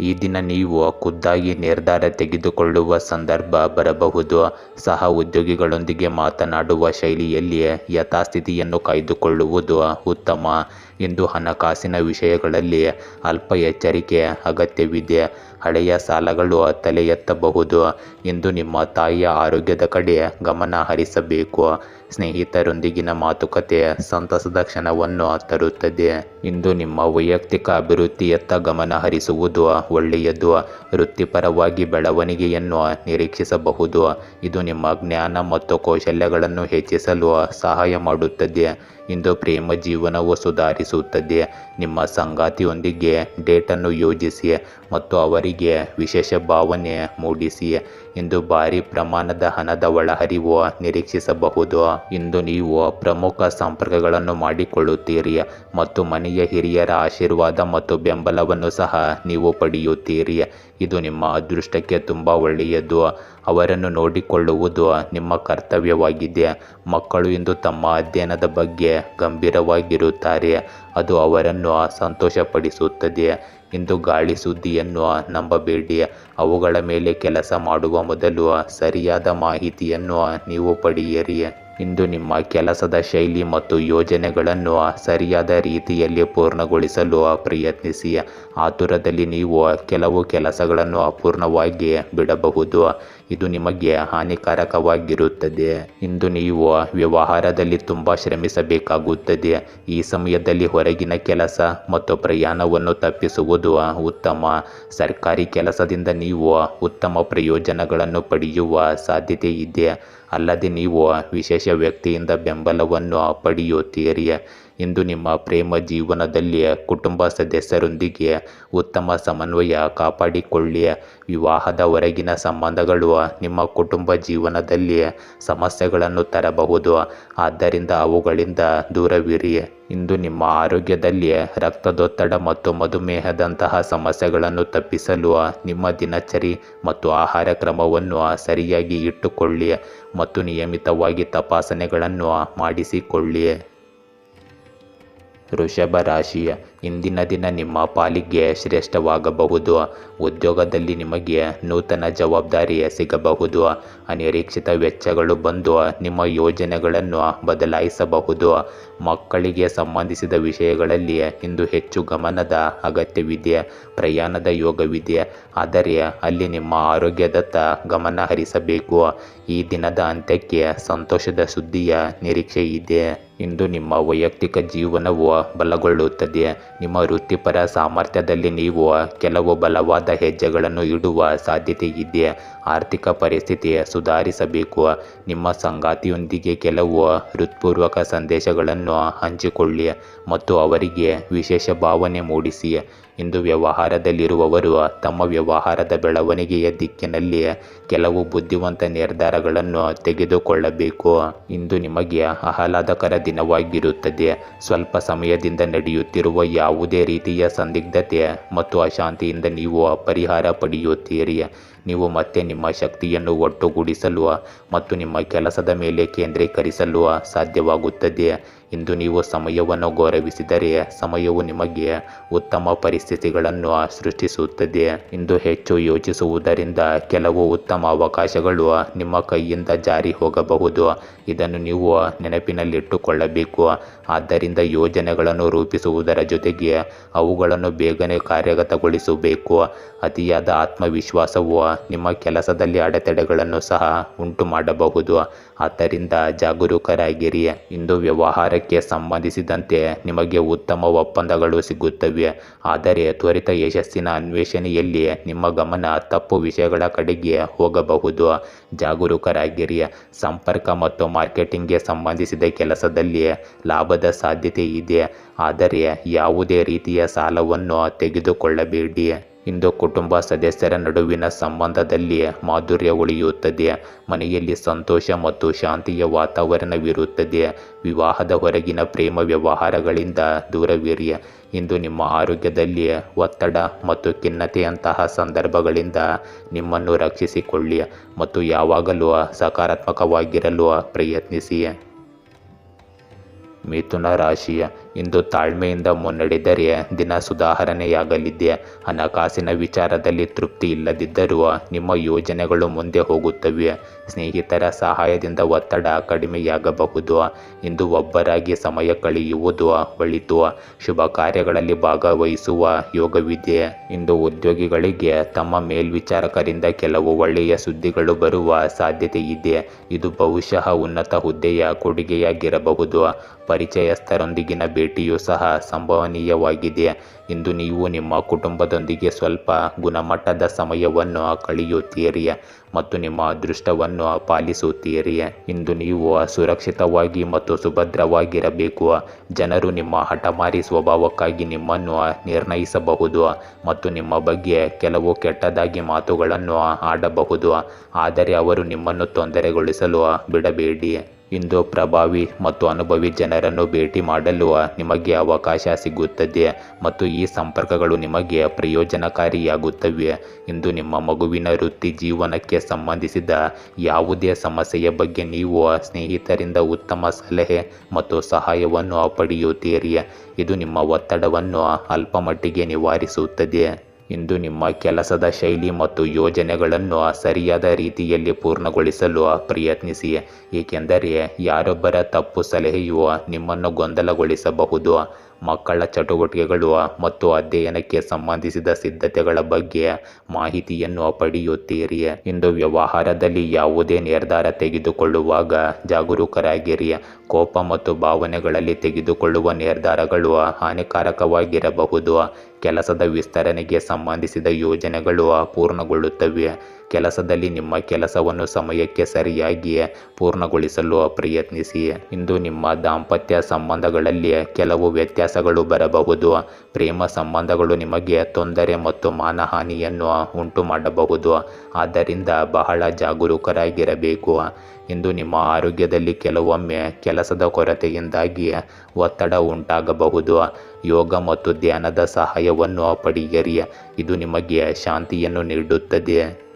ಈ ದಿನ ನೀವು ಖುದ್ದಾಗಿ ನಿರ್ಧಾರ ತೆಗೆದುಕೊಳ್ಳುವ ಸಂದರ್ಭ ಬರಬಹುದು. ಸಹ ಉದ್ಯೋಗಿಗಳೊಂದಿಗೆ ಮಾತನಾಡುವ ಶೈಲಿಯಲ್ಲಿ ಯಥಾಸ್ಥಿತಿಯನ್ನು ಕಾಯ್ದುಕೊಳ್ಳುವುದು ಉತ್ತಮ. ಇಂದು ಹಣಕಾಸಿನ ವಿಷಯಗಳಲ್ಲಿ ಅಲ್ಪ ಎಚ್ಚರಿಕೆ ಅಗತ್ಯವಿದೆ. ಹಳೆಯ ಸಾಲಗಳು ತಲೆ ಎತ್ತಬಹುದು ಇಂದು ನಿಮ್ಮ ತಾಯಿಯ ಆರೋಗ್ಯದ ಕಡೆ ಗಮನ ಹರಿಸಬೇಕು. ಸ್ನೇಹಿತರೊಂದಿಗಿನ ಮಾತುಕತೆ ಸಂತಸದ ಕ್ಷಣವನ್ನು ತರುತ್ತದೆ. ಇಂದು ನಿಮ್ಮ ವೈಯಕ್ತಿಕ ಅಭಿವೃದ್ಧಿಯತ್ತ ಗಮನ ಹರಿಸುವುದು ಒಳ್ಳೆಯದು. ವೃತ್ತಿಪರವಾಗಿ ಬೆಳವಣಿಗೆಯನ್ನು ನಿರೀಕ್ಷಿಸಬಹುದು. ಇದು ನಿಮ್ಮ ಜ್ಞಾನ ಮತ್ತು ಕೌಶಲ್ಯಗಳನ್ನು ಹೆಚ್ಚಿಸಲು ಸಹಾಯ ಮಾಡುತ್ತದೆ. ಇಂದು ಪ್ರೇಮ ಜೀವನವು ಸುಧಾರಿಸುತ್ತದೆ. ನಿಮ್ಮ ಸಂಗಾತಿಯೊಂದಿಗೆ ಡೇಟನ್ನು ಯೋಜಿಸಿ ಮತ್ತು ಅವರಿಗೆ ವಿಶೇಷ ಭಾವನೆ ಮೂಡಿಸಿ. ಇಂದು ಭಾರಿ ಪ್ರಮಾಣದ ಹಣದ ಒಳಹರಿವು ನಿರೀಕ್ಷಿಸಬಹುದು. ಇಂದು ನೀವು ಪ್ರಮುಖ ಸಂಪರ್ಕಗಳನ್ನು ಮಾಡಿಕೊಳ್ಳುತ್ತೀರಿ ಮತ್ತು ಮನೆಯ ಹಿರಿಯರ ಆಶೀರ್ವಾದ ಮತ್ತು ಬೆಂಬಲವನ್ನು ಸಹ ನೀವು ಪಡೆಯುತ್ತೀರಿ. ಇದು ನಿಮ್ಮ ಅದೃಷ್ಟಕ್ಕೆ ತುಂಬ ಒಳ್ಳೆಯದು. ಅವರನ್ನು ನೋಡಿಕೊಳ್ಳುವುದು ನಿಮ್ಮ ಕರ್ತವ್ಯವಾಗಿದೆ. ಮಕ್ಕಳು ಇಂದು ತಮ್ಮ ಅಧ್ಯಯನದ ಬಗ್ಗೆ ಗಂಭೀರವಾಗಿರುತ್ತಾರೆ. ಅದು ಅವರನ್ನು ಸಂತೋಷಪಡಿಸುತ್ತದೆ ಇಂದು ಗಾಳಿ ಸುದ್ದಿಯನ್ನು ನಂಬಬೇಡಿ. ಅವುಗಳ ಮೇಲೆ ಕೆಲಸ ಮಾಡುವ ಮೊದಲು ಸರಿಯಾದ ಮಾಹಿತಿಯನ್ನು ನೀವು ಪಡೆಯಿರಿ. ಇಂದು ನಿಮ್ಮ ಕೆಲಸದ ಶೈಲಿ ಮತ್ತು ಯೋಜನೆಗಳನ್ನು ಸರಿಯಾದ ರೀತಿಯಲ್ಲಿ ಪೂರ್ಣಗೊಳಿಸಲು ಪ್ರಯತ್ನಿಸಿ. ಆತುರದಲ್ಲಿ ನೀವು ಕೆಲವು ಕೆಲಸಗಳನ್ನು ಅಪೂರ್ಣವಾಗಿ ಬಿಡಬಹುದು. ಇದು ನಿಮಗೆ ಹಾನಿಕಾರಕವಾಗಿರುತ್ತದೆ. ಇಂದು ನೀವು ವ್ಯವಹಾರದಲ್ಲಿ ತುಂಬ ಶ್ರಮಿಸಬೇಕಾಗುತ್ತದೆ. ಈ ಸಮಯದಲ್ಲಿ ಹೊರಗಿನ ಕೆಲಸ ಮತ್ತು ಪ್ರಯಾಣವನ್ನು ತಪ್ಪಿಸುವುದು ಉತ್ತಮ. ಸರ್ಕಾರಿ ಕೆಲಸದಿಂದ ನೀವು ಉತ್ತಮ ಪ್ರಯೋಜನಗಳನ್ನು ಪಡೆಯುವ ಸಾಧ್ಯತೆ ಇದೆ. ಅಲ್ಲದೆ ನೀವು ವಿಶೇಷ ವ್ಯಕ್ತಿಯಿಂದ ಬೆಂಬಲವನ್ನು ಪಡೆಯುತ್ತೀರಿ. ಇಂದು ನಿಮ್ಮ ಪ್ರೇಮ ಜೀವನದಲ್ಲಿ ಕುಟುಂಬ ಸದಸ್ಯರೊಂದಿಗೆ ಉತ್ತಮ ಸಮನ್ವಯ ಕಾಪಾಡಿಕೊಳ್ಳಿ. ವಿವಾಹದ ಹೊರಗಿನ ಸಂಬಂಧಗಳು ನಿಮ್ಮ ಕುಟುಂಬ ಜೀವನದಲ್ಲಿ ಸಮಸ್ಯೆಗಳನ್ನು ತರಬಹುದು. ಆದ್ದರಿಂದ ಅವುಗಳಿಂದ ದೂರವಿರಿ. ಇಂದು ನಿಮ್ಮ ಆರೋಗ್ಯದಲ್ಲಿ ರಕ್ತದೊತ್ತಡ ಮತ್ತು ಮಧುಮೇಹದಂತಹ ಸಮಸ್ಯೆಗಳನ್ನು ತಪ್ಪಿಸಲು ನಿಮ್ಮ ದಿನಚರಿ ಮತ್ತು ಆಹಾರ ಕ್ರಮವನ್ನು ಸರಿಯಾಗಿ ಇಟ್ಟುಕೊಳ್ಳಿ ಮತ್ತು ನಿಯಮಿತವಾಗಿ ತಪಾಸಣೆಗಳನ್ನು ಮಾಡಿಸಿಕೊಳ್ಳಿ. ವೃಷಭ ರಾಶಿಯ ಇಂದಿನ ದಿನ ನಿಮ್ಮ ಪಾಲಿಗೆ ಶ್ರೇಷ್ಠವಾಗಬಹುದು. ಉದ್ಯೋಗದಲ್ಲಿ ನಿಮಗೆ ನೂತನ ಜವಾಬ್ದಾರಿ ಸಿಗಬಹುದು. ಅನಿರೀಕ್ಷಿತ ವೆಚ್ಚಗಳು ಬಂದು ನಿಮ್ಮ ಯೋಜನೆಗಳನ್ನು ಬದಲಾಯಿಸಬಹುದು. ಮಕ್ಕಳಿಗೆ ಸಂಬಂಧಿಸಿದ ವಿಷಯಗಳಲ್ಲಿ ಇಂದು ಹೆಚ್ಚು ಗಮನದ ಅಗತ್ಯವಿದೆ, ಪ್ರಯಾಣದ ಯೋಗವಿದೆ. ಆದರೆ ಅಲ್ಲಿ ನಿಮ್ಮ ಆರೋಗ್ಯದತ್ತ ಗಮನ ಹರಿಸಬೇಕು. ಈ ದಿನದ ಅಂತ್ಯಕ್ಕೆ ಸಂತೋಷದ ಸುದ್ದಿಯ ನಿರೀಕ್ಷೆ ಇದೆ. ಇಂದು ನಿಮ್ಮ ವೈಯಕ್ತಿಕ ಜೀವನವು ಬಲಗೊಳ್ಳುತ್ತದೆ. ನಿಮ್ಮ ವೃತ್ತಿಪರ ಸಾಮರ್ಥ್ಯದಲ್ಲಿ ನೀವು ಕೆಲವು ಬಲವಾದ ಹೆಜ್ಜೆಗಳನ್ನು ಇಡುವ ಸಾಧ್ಯತೆ ಇದೆ. ಆರ್ಥಿಕ ಪರಿಸ್ಥಿತಿ ಸುಧಾರಿಸಬೇಕು. ನಿಮ್ಮ ಸಂಗಾತಿಯೊಂದಿಗೆ ಕೆಲವು ಹೃತ್ಪೂರ್ವಕ ಸಂದೇಶಗಳನ್ನು ಹಂಚಿಕೊಳ್ಳಿ ಮತ್ತು ಅವರಿಗೆ ವಿಶೇಷ ಭಾವನೆ ಮೂಡಿಸಿ. ಇಂದು ವ್ಯವಹಾರದಲ್ಲಿರುವವರು ತಮ್ಮ ವ್ಯವಹಾರದ ಬೆಳವಣಿಗೆಯ ದಿಕ್ಕಿನಲ್ಲಿ ಕೆಲವು ಬುದ್ಧಿವಂತ ನಿರ್ಧಾರಗಳನ್ನು ತೆಗೆದುಕೊಳ್ಳಬೇಕು. ಇಂದು ನಿಮಗೆ ಆಹ್ಲಾದಕರ ದಿನವಾಗಿರುತ್ತದೆ. ಸ್ವಲ್ಪ ಸಮಯದಿಂದ ನಡೆಯುತ್ತಿರುವ ಯಾವುದೇ ರೀತಿಯ ಸಂದಿಗ್ಧತೆ ಮತ್ತು ಅಶಾಂತಿಯಿಂದ ನೀವು ಪರಿಹಾರ ಪಡೆಯುತ್ತೀರಿ. ನೀವು ಮತ್ತೆ ನಿಮ್ಮ ಶಕ್ತಿಯನ್ನು ಒಟ್ಟುಗೂಡಿಸಲು ಮತ್ತು ನಿಮ್ಮ ಕೆಲಸದ ಮೇಲೆ ಕೇಂದ್ರೀಕರಿಸಲು ಸಾಧ್ಯವಾಗುತ್ತದೆ. ಇಂದು ನೀವು ಸಮಯವನ್ನು ಗೌರವಿಸಿದರೆ ಸಮಯವು ನಿಮಗೆ ಉತ್ತಮ ಪರಿಸ್ಥಿತಿಗಳನ್ನು ಸೃಷ್ಟಿಸುತ್ತದೆ. ಇಂದು ಹೆಚ್ಚು ಯೋಚಿಸುವುದರಿಂದ ಕೆಲವು ಉತ್ತಮ ಅವಕಾಶಗಳು ನಿಮ್ಮ ಕೈಯಿಂದ ಜಾರಿ ಹೋಗಬಹುದು. ಇದನ್ನು ನೀವು ನೆನಪಿನಲ್ಲಿಟ್ಟುಕೊಳ್ಳಬೇಕು. ಆದ್ದರಿಂದ ಯೋಜನೆಗಳನ್ನು ರೂಪಿಸುವುದರ ಜೊತೆಗೆ ಅವುಗಳನ್ನು ಬೇಗನೆ ಕಾರ್ಯಗತಗೊಳಿಸಬೇಕು. ಅತಿಯಾದ ಆತ್ಮವಿಶ್ವಾಸವು ನಿಮ್ಮ ಕೆಲಸದಲ್ಲಿ ಅಡೆತಡೆಗಳನ್ನು ಸಹ ಉಂಟು ಮಾಡಬಹುದು ಆದ್ದರಿಂದ ಜಾಗರೂಕರಾಗಿರಿ. ಇಂದು ವ್ಯವಹಾರಕ್ಕೆ ಸಂಬಂಧಿಸಿದಂತೆ ನಿಮಗೆ ಉತ್ತಮ ಒಪ್ಪಂದಗಳು ಸಿಗುತ್ತವೆ. ಆದರೆ ತ್ವರಿತ ಯಶಸ್ಸಿನ ಅನ್ವೇಷಣೆಯಲ್ಲಿ ನಿಮ್ಮ ಗಮನ ತಪ್ಪು ವಿಷಯಗಳ ಕಡೆಗೆ ಹೋಗಬಹುದು. ಜಾಗರೂಕರಾಗಿರಿ. ಸಂಪರ್ಕ ಮತ್ತು ಮಾರ್ಕೆಟಿಂಗ್ಗೆ ಸಂಬಂಧಿಸಿದ ಕೆಲಸದಲ್ಲಿ ಲಾಭದ ಸಾಧ್ಯತೆ ಇದೆ. ಆದರೆ ಯಾವುದೇ ರೀತಿಯ ಸಾಲವನ್ನು ತೆಗೆದುಕೊಳ್ಳಬೇಡಿ. ಇಂದು ಕುಟುಂಬ ಸದಸ್ಯರ ನಡುವಿನ ಸಂಬಂಧದಲ್ಲಿ ಮಾಧುರ್ಯ ಉಳಿಯುತ್ತದೆ. ಮನೆಯಲ್ಲಿ ಸಂತೋಷ ಮತ್ತು ಶಾಂತಿಯ ವಾತಾವರಣವಿರುತ್ತದೆ. ವಿವಾಹದ ಹೊರಗಿನ ಪ್ರೇಮ ವ್ಯವಹಾರಗಳಿಂದ ದೂರವಿರಿ. ಇಂದು ನಿಮ್ಮ ಆರೋಗ್ಯದಲ್ಲಿ ಒತ್ತಡ ಮತ್ತು ಖಿನ್ನತೆಯಂತಹ ಸಂದರ್ಭಗಳಿಂದ ನಿಮ್ಮನ್ನು ರಕ್ಷಿಸಿಕೊಳ್ಳಿ ಮತ್ತು ಯಾವಾಗಲೂ ಸಕಾರಾತ್ಮಕವಾಗಿರಲು ಪ್ರಯತ್ನಿಸಿ. ಮಿಥುನ ರಾಶಿಯ ಇಂದು ತಾಳ್ಮೆಯಿಂದ ಮುನ್ನಡೆದರೆ ದಿನ ಸುಧಾರಣೆಯಾಗಲಿದೆ. ಹಣಕಾಸಿನ ವಿಚಾರದಲ್ಲಿ ತೃಪ್ತಿ ಇಲ್ಲದಿದ್ದರೂ ನಿಮ್ಮ ಯೋಜನೆಗಳು ಮುಂದೆ ಹೋಗುತ್ತವೆ. ಸ್ನೇಹಿತರ ಸಹಾಯದಿಂದ ಒತ್ತಡ ಕಡಿಮೆಯಾಗಬಹುದು. ಇಂದು ಒಬ್ಬರಾಗಿ ಸಮಯ ಕಳೆಯುವುದು ಒಳಿತು. ಶುಭ ಕಾರ್ಯಗಳಲ್ಲಿ ಭಾಗವಹಿಸುವ ಯೋಗವಿದೆ. ಇಂದು ಉದ್ಯೋಗಿಗಳಿಗೆ ತಮ್ಮ ಮೇಲ್ವಿಚಾರಕರಿಂದ ಕೆಲವು ಒಳ್ಳೆಯ ಸುದ್ದಿಗಳು ಬರುವ ಸಾಧ್ಯತೆ ಇದೆ. ಇದು ಬಹುಶಃ ಉನ್ನತ ಹುದ್ದೆಯ ಕೊಡುಗೆಯಾಗಿರಬಹುದು. ಪರಿಚಯಸ್ಥರೊಂದಿಗಿನ ಭೇಟಿಯೂ ಸಹ ಸಂಭವನೀಯವಾಗಿದೆ. ಇಂದು ನೀವು ನಿಮ್ಮ ಕುಟುಂಬದೊಂದಿಗೆ ಸ್ವಲ್ಪ ಗುಣಮಟ್ಟದ ಸಮಯವನ್ನು ಕಳೆಯುತ್ತೀರಿ ಮತ್ತು ನಿಮ್ಮ ಅದೃಷ್ಟವನ್ನು ಪಾಲಿಸುತ್ತೀರಿ. ಇಂದು ನೀವು ಸುರಕ್ಷಿತವಾಗಿ ಮತ್ತು ಸುಭದ್ರವಾಗಿರಬೇಕು. ಜನರು ನಿಮ್ಮ ಹಠಮಾರಿ ಸ್ವಭಾವಕ್ಕಾಗಿ ನಿಮ್ಮನ್ನು ನಿರ್ಣಯಿಸಬಹುದು ಮತ್ತು ನಿಮ್ಮ ಬಗ್ಗೆ ಕೆಲವು ಕೆಟ್ಟದಾಗಿ ಮಾತುಗಳನ್ನು ಆಡಬಹುದು. ಆದರೆ ಅವರು ನಿಮ್ಮನ್ನು ತೊಂದರೆಗೊಳಿಸಲು ಬಿಡಬೇಡಿ. ಇಂದು ಪ್ರಭಾವಿ ಮತ್ತು ಅನುಭವಿ ಜನರನ್ನು ಭೇಟಿ ಮಾಡಲು ನಿಮಗೆ ಅವಕಾಶ ಸಿಗುತ್ತದೆ ಮತ್ತು ಈ ಸಂಪರ್ಕಗಳು ನಿಮಗೆ ಪ್ರಯೋಜನಕಾರಿಯಾಗುತ್ತವೆ. ಇಂದು ನಿಮ್ಮ ಮಗುವಿನ ವೃತ್ತಿ ಜೀವನಕ್ಕೆ ಸಂಬಂಧಿಸಿದ ಯಾವುದೇ ಸಮಸ್ಯೆಯ ಬಗ್ಗೆ ನೀವು ಸ್ನೇಹಿತರಿಂದ ಉತ್ತಮ ಸಲಹೆ ಮತ್ತು ಸಹಾಯವನ್ನು ಪಡೆಯುತ್ತೀರಿ. ಇದು ನಿಮ್ಮ ಒತ್ತಡವನ್ನು ಅಲ್ಪಮಟ್ಟಿಗೆ ನಿವಾರಿಸುತ್ತದೆ. ಇಂದು ನಿಮ್ಮ ಕೆಲಸದ ಶೈಲಿ ಮತ್ತು ಯೋಜನೆಗಳನ್ನು ಸರಿಯಾದ ರೀತಿಯಲ್ಲಿ ಪೂರ್ಣಗೊಳಿಸಲು ಪ್ರಯತ್ನಿಸಿ. ಏಕೆಂದರೆ ಯಾರೊಬ್ಬರ ತಪ್ಪು ಸಲಹೆಯು ನಿಮ್ಮನ್ನು ಗೊಂದಲಗೊಳಿಸಬಹುದು. ಮಕ್ಕಳ ಚಟುವಟಿಕೆಗಳು ಮತ್ತು ಅಧ್ಯಯನಕ್ಕೆ ಸಂಬಂಧಿಸಿದ ಸಿದ್ಧತೆಗಳ ಬಗ್ಗೆ ಮಾಹಿತಿಯನ್ನು ಪಡೆಯುತ್ತೀರಿ. ಇಂದು ವ್ಯವಹಾರದಲ್ಲಿ ಯಾವುದೇ ನಿರ್ಧಾರ ತೆಗೆದುಕೊಳ್ಳುವಾಗ ಜಾಗರೂಕರಾಗಿರಿ. ಕೋಪ ಮತ್ತು ಭಾವನೆಗಳಲ್ಲಿ ತೆಗೆದುಕೊಳ್ಳುವ ನಿರ್ಧಾರಗಳು ಹಾನಿಕಾರಕವಾಗಿರಬಹುದು. ಕೆಲಸದ ವಿಸ್ತರಣೆಗೆ ಸಂಬಂಧಿಸಿದ ಯೋಜನೆಗಳು ಪೂರ್ಣಗೊಳ್ಳುತ್ತವೆ. ಕೆಲಸದಲ್ಲಿ ನಿಮ್ಮ ಕೆಲಸವನ್ನು ಸಮಯಕ್ಕೆ ಸರಿಯಾಗಿ ಪೂರ್ಣಗೊಳಿಸಲು ಪ್ರಯತ್ನಿಸಿ. ಇಂದು ನಿಮ್ಮ ದಾಂಪತ್ಯ ಸಂಬಂಧಗಳಲ್ಲಿ ಕೆಲವು ವ್ಯತ್ಯಾಸಗಳು ಬರಬಹುದು. ಪ್ರೇಮ ಸಂಬಂಧಗಳು ನಿಮಗೆ ತೊಂದರೆ ಮತ್ತು ಮಾನಹಾನಿಯನ್ನು ಉಂಟು ಮಾಡಬಹುದು ಆದ್ದರಿಂದ ಬಹಳ ಜಾಗರೂಕರಾಗಿರಬೇಕು. ಇಂದು ನಿಮ್ಮ ಆರೋಗ್ಯದಲ್ಲಿ ಕೆಲವೊಮ್ಮೆ ಕೆಲಸದ ಕೊರತೆಯಿಂದಾಗಿ ಒತ್ತಡ ಉಂಟಾಗಬಹುದು. ಯೋಗ ಮತ್ತು ಧ್ಯಾನದ ಸಹಾಯವನ್ನು ಪಡೆಯಿರಿ. ಇದು ನಿಮಗೆ ಶಾಂತಿಯನ್ನು ನೀಡುತ್ತದೆ.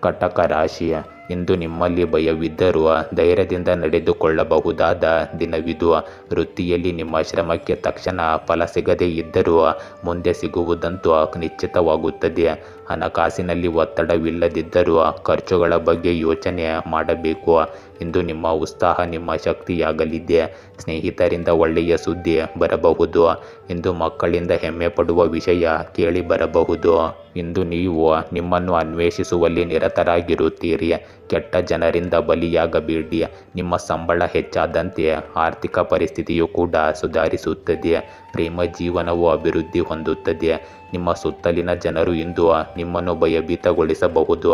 ಕಟಕ ರಾಶಿಯ ಇಂದು ನಿಮ್ಮಲ್ಲಿ ಭಯವಿದ್ದರೂ ಧೈರ್ಯದಿಂದ ನಡೆದುಕೊಳ್ಳಬಹುದಾದ ದಿನವಿದು. ವೃತ್ತಿಯಲ್ಲಿ ನಿಮ್ಮ ಶ್ರಮಕ್ಕೆ ತಕ್ಷಣ ಫಲ ಸಿಗದೇ ಇದ್ದರೂ ಮುಂದೆ ಸಿಗುವುದಂತೂ ನಿಶ್ಚಿತವಾಗುತ್ತದೆ. ಹಣಕಾಸಿನಲ್ಲಿ ಒತ್ತಡವಿಲ್ಲದಿದ್ದರೂ ಖರ್ಚುಗಳ ಬಗ್ಗೆ ಯೋಚನೆ ಮಾಡಬೇಕು. ಇಂದು ನಿಮ್ಮ ಉತ್ಸಾಹ ನಿಮ್ಮ ಶಕ್ತಿಯಾಗಲಿದೆ. ಸ್ನೇಹಿತರಿಂದ ಒಳ್ಳೆಯ ಸುದ್ದಿ ಬರಬಹುದು. ಇಂದು ಮಕ್ಕಳಿಂದ ಹೆಮ್ಮೆ ಪಡುವ ವಿಷಯ ಕೇಳಿ ಬರಬಹುದು. ಇಂದು ನೀವು ನಿಮ್ಮನ್ನು ಅನ್ವೇಷಿಸುವಲ್ಲಿ ನಿರತರಾಗಿರುತ್ತೀರಿ. ಕೆಟ್ಟ ಜನರಿಂದ ಬಲಿಯಾಗಬೇಡಿ. ನಿಮ್ಮ ಸಂಬಳ ಹೆಚ್ಚಾದಂತೆ ಆರ್ಥಿಕ ಪರಿಸ್ಥಿತಿಯು ಕೂಡ ಸುಧಾರಿಸುತ್ತದೆ. ಪ್ರೇಮ ಜೀವನವು ಅಭಿವೃದ್ಧಿ ಹೊಂದುತ್ತದೆ. ನಿಮ್ಮ ಸುತ್ತಲಿನ ಜನರು ಇಂದು ನಿಮ್ಮನ್ನು ಭಯಭೀತಗೊಳಿಸಬಹುದು.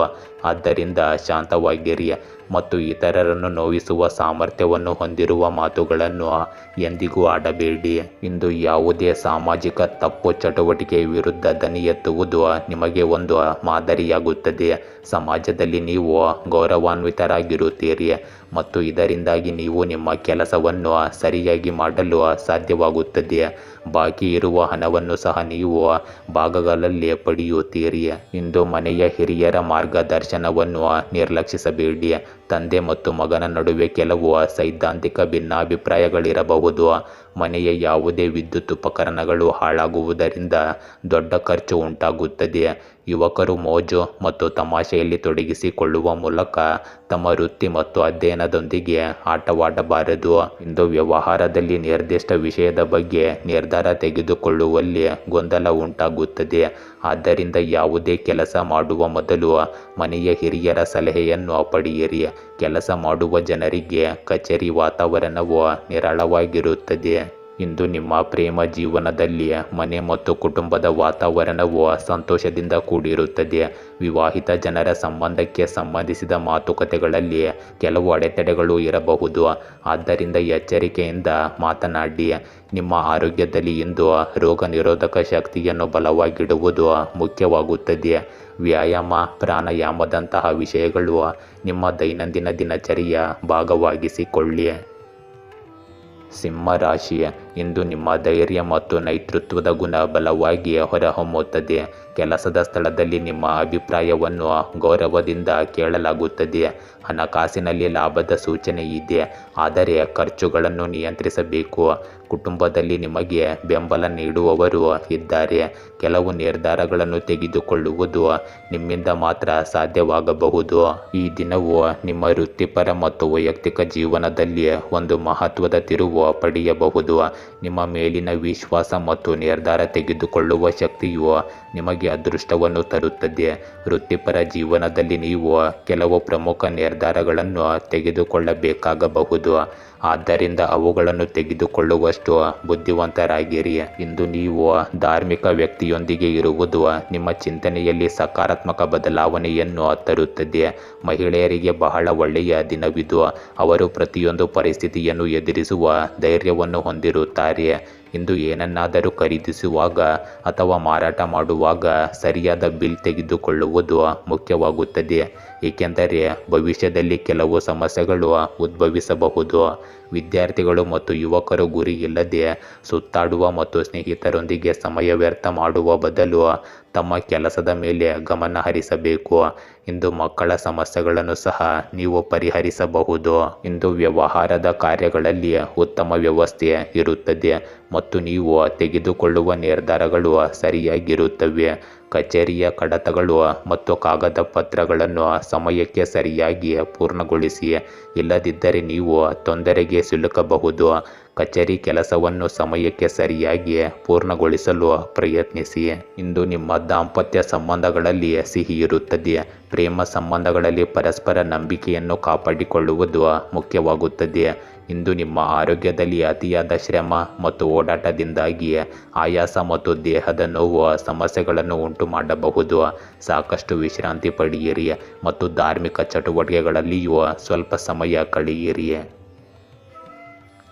ಆದ್ದರಿಂದ ಶಾಂತವಾಗಿರಿ ಮತ್ತು ಇತರರನ್ನು ನೋವಿಸುವ ಸಾಮರ್ಥ್ಯವನ್ನು ಹೊಂದಿರುವ ಮಾತುಗಳನ್ನು ಎಂದಿಗೂ ಆಡಬೇಡಿ. ಇಂದು ಯಾವುದೇ ಸಾಮಾಜಿಕ ತಪ್ಪು ಚಟುವಟಿಕೆ ವಿರುದ್ಧ ದನಿ ಎತ್ತುವುದು ನಿಮಗೆ ಒಂದು ಮಾದರಿಯಾಗುತ್ತದೆ. ಸಮಾಜದಲ್ಲಿ ನೀವು ಗೌರವಾನ್ವಿತರಾಗಿರುತ್ತೀರಿ ಮತ್ತು ಇದರಿಂದಾಗಿ ನೀವು ನಿಮ್ಮ ಕೆಲಸವನ್ನು ಸರಿಯಾಗಿ ಮಾಡಲು ಸಾಧ್ಯವಾಗುತ್ತದೆ. ಬಾಕಿ ಇರುವ ಹಣವನ್ನು ಸಹ ನೀವು ಭಾಗಗಳಲ್ಲಿ ಪಡೆಯುತ್ತೀರಿ. ಇಂದು ಮನೆಯ ಹಿರಿಯರ ಮಾರ್ಗದರ್ಶನವನ್ನು ನಿರ್ಲಕ್ಷಿಸಬೇಡಿ. ತಂದೆ ಮತ್ತು ಮಗನ ನಡುವೆ ಕೆಲವು ಸೈದ್ಧಾಂತಿಕ ಭಿನ್ನಾಭಿಪ್ರಾಯಗಳಿರಬಹುದು. ಮನೆಯ ಯಾವುದೇ ವಿದ್ಯುತ್ ಉಪಕರಣಗಳು ಹಾಳಾಗುವುದರಿಂದ ದೊಡ್ಡ ಖರ್ಚು ಉಂಟಾಗುತ್ತದೆ. ಯುವಕರು ಮೋಜು ಮತ್ತು ತಮಾಷೆಯಲ್ಲಿ ತೊಡಗಿಸಿಕೊಳ್ಳುವ ಮೂಲಕ ತಮ್ಮ ವೃತ್ತಿ ಮತ್ತು ಅಧ್ಯಯನದೊಂದಿಗೆ ಆಟವಾಡಬಾರದು. ಇಂದು ವ್ಯವಹಾರದಲ್ಲಿ ನಿರ್ದಿಷ್ಟ ವಿಷಯದ ಬಗ್ಗೆ ನಿರ್ಧಾರ ತೆಗೆದುಕೊಳ್ಳುವಲ್ಲಿ ಗೊಂದಲ ಉಂಟಾಗುತ್ತದೆ. ಆದ್ದರಿಂದ ಯಾವುದೇ ಕೆಲಸ ಮಾಡುವ ಮೊದಲು ಮನೆಯ ಹಿರಿಯರ ಸಲಹೆಯನ್ನು ಪಡೆಯಿರಿ. ಕೆಲಸ ಮಾಡುವ ಜನರಿಗೆ ಕಚೇರಿ ವಾತಾವರಣವು ನಿರಾಳವಾಗಿರುತ್ತದೆ. ಇಂದು ನಿಮ್ಮ ಪ್ರೇಮ ಜೀವನದಲ್ಲಿ ಮನೆ ಮತ್ತು ಕುಟುಂಬದ ವಾತಾವರಣವು ಸಂತೋಷದಿಂದ ಕೂಡಿರುತ್ತದೆ. ವಿವಾಹಿತ ಜನರ ಸಂಬಂಧಕ್ಕೆ ಸಂಬಂಧಿಸಿದ ಮಾತುಕತೆಗಳಲ್ಲಿ ಕೆಲವು ಅಡೆತಡೆಗಳು ಇರಬಹುದು. ಆದ್ದರಿಂದ ಎಚ್ಚರಿಕೆಯಿಂದ ಮಾತನಾಡಿ, ನಿಮ್ಮ ಆರೋಗ್ಯದಲ್ಲಿ ಇಂದು ರೋಗ ನಿರೋಧಕ ಶಕ್ತಿಯನ್ನು ಬಲವಾಗಿಡುವುದು ಮುಖ್ಯವಾಗುತ್ತದೆ. ವ್ಯಾಯಾಮ, ಪ್ರಾಣಾಯಾಮದಂತಹ ವಿಷಯಗಳು ನಿಮ್ಮ ದೈನಂದಿನ ದಿನಚರಿಯ ಭಾಗವಾಗಿಸಿಕೊಳ್ಳಿ. ಸಿಂಹ ರಾಶಿ ಇಂದು ನಿಮ್ಮ ಧೈರ್ಯ ಮತ್ತು ನೇತೃತ್ವದ ಗುಣ ಬಲವಾಗಿ ಹೊರಹೊಮ್ಮುತ್ತದೆ. ಕೆಲಸದ ಸ್ಥಳದಲ್ಲಿ ನಿಮ್ಮ ಅಭಿಪ್ರಾಯವನ್ನು ಗೌರವದಿಂದ ಕೇಳಲಾಗುತ್ತದೆ. ಹಣಕಾಸಿನಲ್ಲಿ ಲಾಭದ ಸೂಚನೆ ಇದೆ, ಆದರೆ ಖರ್ಚುಗಳನ್ನು ನಿಯಂತ್ರಿಸಬೇಕು. ಕುಟುಂಬದಲ್ಲಿ ನಿಮಗೆ ಬೆಂಬಲ ನೀಡುವವರು ಇದ್ದಾರೆ. ಕೆಲವು ನಿರ್ಧಾರಗಳನ್ನು ತೆಗೆದುಕೊಳ್ಳುವುದು ನಿಮ್ಮಿಂದ ಮಾತ್ರ ಸಾಧ್ಯವಾಗಬಹುದು. ಈ ದಿನವು ನಿಮ್ಮ ವೃತ್ತಿಪರ ಮತ್ತು ವೈಯಕ್ತಿಕ ಜೀವನದಲ್ಲಿ ಒಂದು ಮಹತ್ವದ ತಿರುವು ಪಡೆಯಬಹುದು. ನಿಮ್ಮ ಮೇಲಿನ ವಿಶ್ವಾಸ ಮತ್ತು ನಿರ್ಧಾರ ತೆಗೆದುಕೊಳ್ಳುವ ಶಕ್ತಿಯು ನಿಮಗೆ ಅದೃಷ್ಟವನ್ನು ತರುತ್ತದೆ. ವೃತ್ತಿಪರ ಜೀವನದಲ್ಲಿ ನೀವು ಕೆಲವು ಪ್ರಮುಖ ನಿರ್ಧಾರಗಳನ್ನು ತೆಗೆದುಕೊಳ್ಳಬೇಕಾಗಬಹುದು. ಆದ್ದರಿಂದ ಅವುಗಳನ್ನು ತೆಗೆದುಕೊಳ್ಳುವಷ್ಟು ಬುದ್ಧಿವಂತರಾಗಿರಿ. ಇಂದು ನೀವು ಧಾರ್ಮಿಕ ವ್ಯಕ್ತಿಯೊಂದಿಗೆ ಇರುವುದು ನಿಮ್ಮ ಚಿಂತನೆಯಲ್ಲಿ ಸಕಾರಾತ್ಮಕ ಬದಲಾವಣೆಯನ್ನು ತರುತ್ತದೆ. ಮಹಿಳೆಯರಿಗೆ ಬಹಳ ಒಳ್ಳೆಯ ದಿನವಿದು. ಅವರು ಪ್ರತಿಯೊಂದು ಪರಿಸ್ಥಿತಿಯನ್ನು ಎದುರಿಸುವ ಧೈರ್ಯವನ್ನು ಹೊಂದಿರುತ್ತಾರೆ. ಇಂದು ಏನನ್ನಾದರೂ ಖರೀದಿಸುವಾಗ ಅಥವಾ ಮಾರಾಟ ಮಾಡುವಾಗ ಸರಿಯಾದ ಬಿಲ್ ತೆಗೆದುಕೊಳ್ಳುವುದು ಮುಖ್ಯವಾಗುತ್ತದೆ. ಏಕೆಂದರೆ ಭವಿಷ್ಯದಲ್ಲಿ ಕೆಲವು ಸಮಸ್ಯೆಗಳು ಉದ್ಭವಿಸಬಹುದು. ವಿದ್ಯಾರ್ಥಿಗಳು ಮತ್ತು ಯುವಕರು ಗುರಿ ಇಲ್ಲದೆ ಸುತ್ತಾಡುವ ಮತ್ತು ಸ್ನೇಹಿತರೊಂದಿಗೆ ಸಮಯ ವ್ಯರ್ಥ ಮಾಡುವ ಬದಲು ತಮ್ಮ ಕೆಲಸದ ಮೇಲೆ ಗಮನ ಹರಿಸಬೇಕು. ಇಂದು ಮಕ್ಕಳ ಸಮಸ್ಯೆಗಳನ್ನು ಸಹ ನೀವು ಪರಿಹರಿಸಬಹುದು. ಇಂದು ವ್ಯವಹಾರದ ಕಾರ್ಯಗಳಲ್ಲಿ ಉತ್ತಮ ವ್ಯವಸ್ಥೆ ಇರುತ್ತದೆ ಮತ್ತು ನೀವು ತೆಗೆದುಕೊಳ್ಳುವ ನಿರ್ಧಾರಗಳು ಸರಿಯಾಗಿರುತ್ತವೆ. ಕಚೇರಿಯ ಕಡತಗಳು ಮತ್ತು ಕಾಗದ ಪತ್ರಗಳನ್ನು ಸಮಯಕ್ಕೆ ಸರಿಯಾಗಿ ಪೂರ್ಣಗೊಳಿಸಿ, ಇಲ್ಲದಿದ್ದರೆ ನೀವು ತೊಂದರೆಗೆ ಸಿಲುಕಬಹುದು. ಕಚೇರಿ ಕೆಲಸವನ್ನು ಸಮಯಕ್ಕೆ ಸರಿಯಾಗಿ ಪೂರ್ಣಗೊಳಿಸಲು ಪ್ರಯತ್ನಿಸಿ. ಇಂದು ನಿಮ್ಮ ದಾಂಪತ್ಯ ಸಂಬಂಧಗಳಲ್ಲಿ ಸಿಹಿ ಇರುತ್ತದೆ. ಪ್ರೇಮ ಸಂಬಂಧಗಳಲ್ಲಿ ಪರಸ್ಪರ ನಂಬಿಕೆಯನ್ನು ಕಾಪಾಡಿಕೊಳ್ಳುವುದು ಮುಖ್ಯವಾಗುತ್ತದೆ. ಇಂದು ನಿಮ್ಮ ಆರೋಗ್ಯದಲ್ಲಿ ಅತಿಯಾದ ಶ್ರಮ ಮತ್ತು ಓಡಾಟದಿಂದಾಗಿ ಆಯಾಸ ಮತ್ತು ದೇಹದ ನೋವು ಸಮಸ್ಯೆಗಳನ್ನು ಉಂಟು ಮಾಡಬಹುದು ಸಾಕಷ್ಟು ವಿಶ್ರಾಂತಿ ಪಡೆಯಿರಿ ಮತ್ತು ಧಾರ್ಮಿಕ ಚಟುವಟಿಕೆಗಳಲ್ಲಿಯೂ ಸ್ವಲ್ಪ ಸಮಯ ಕಳೆಯಿರಿ.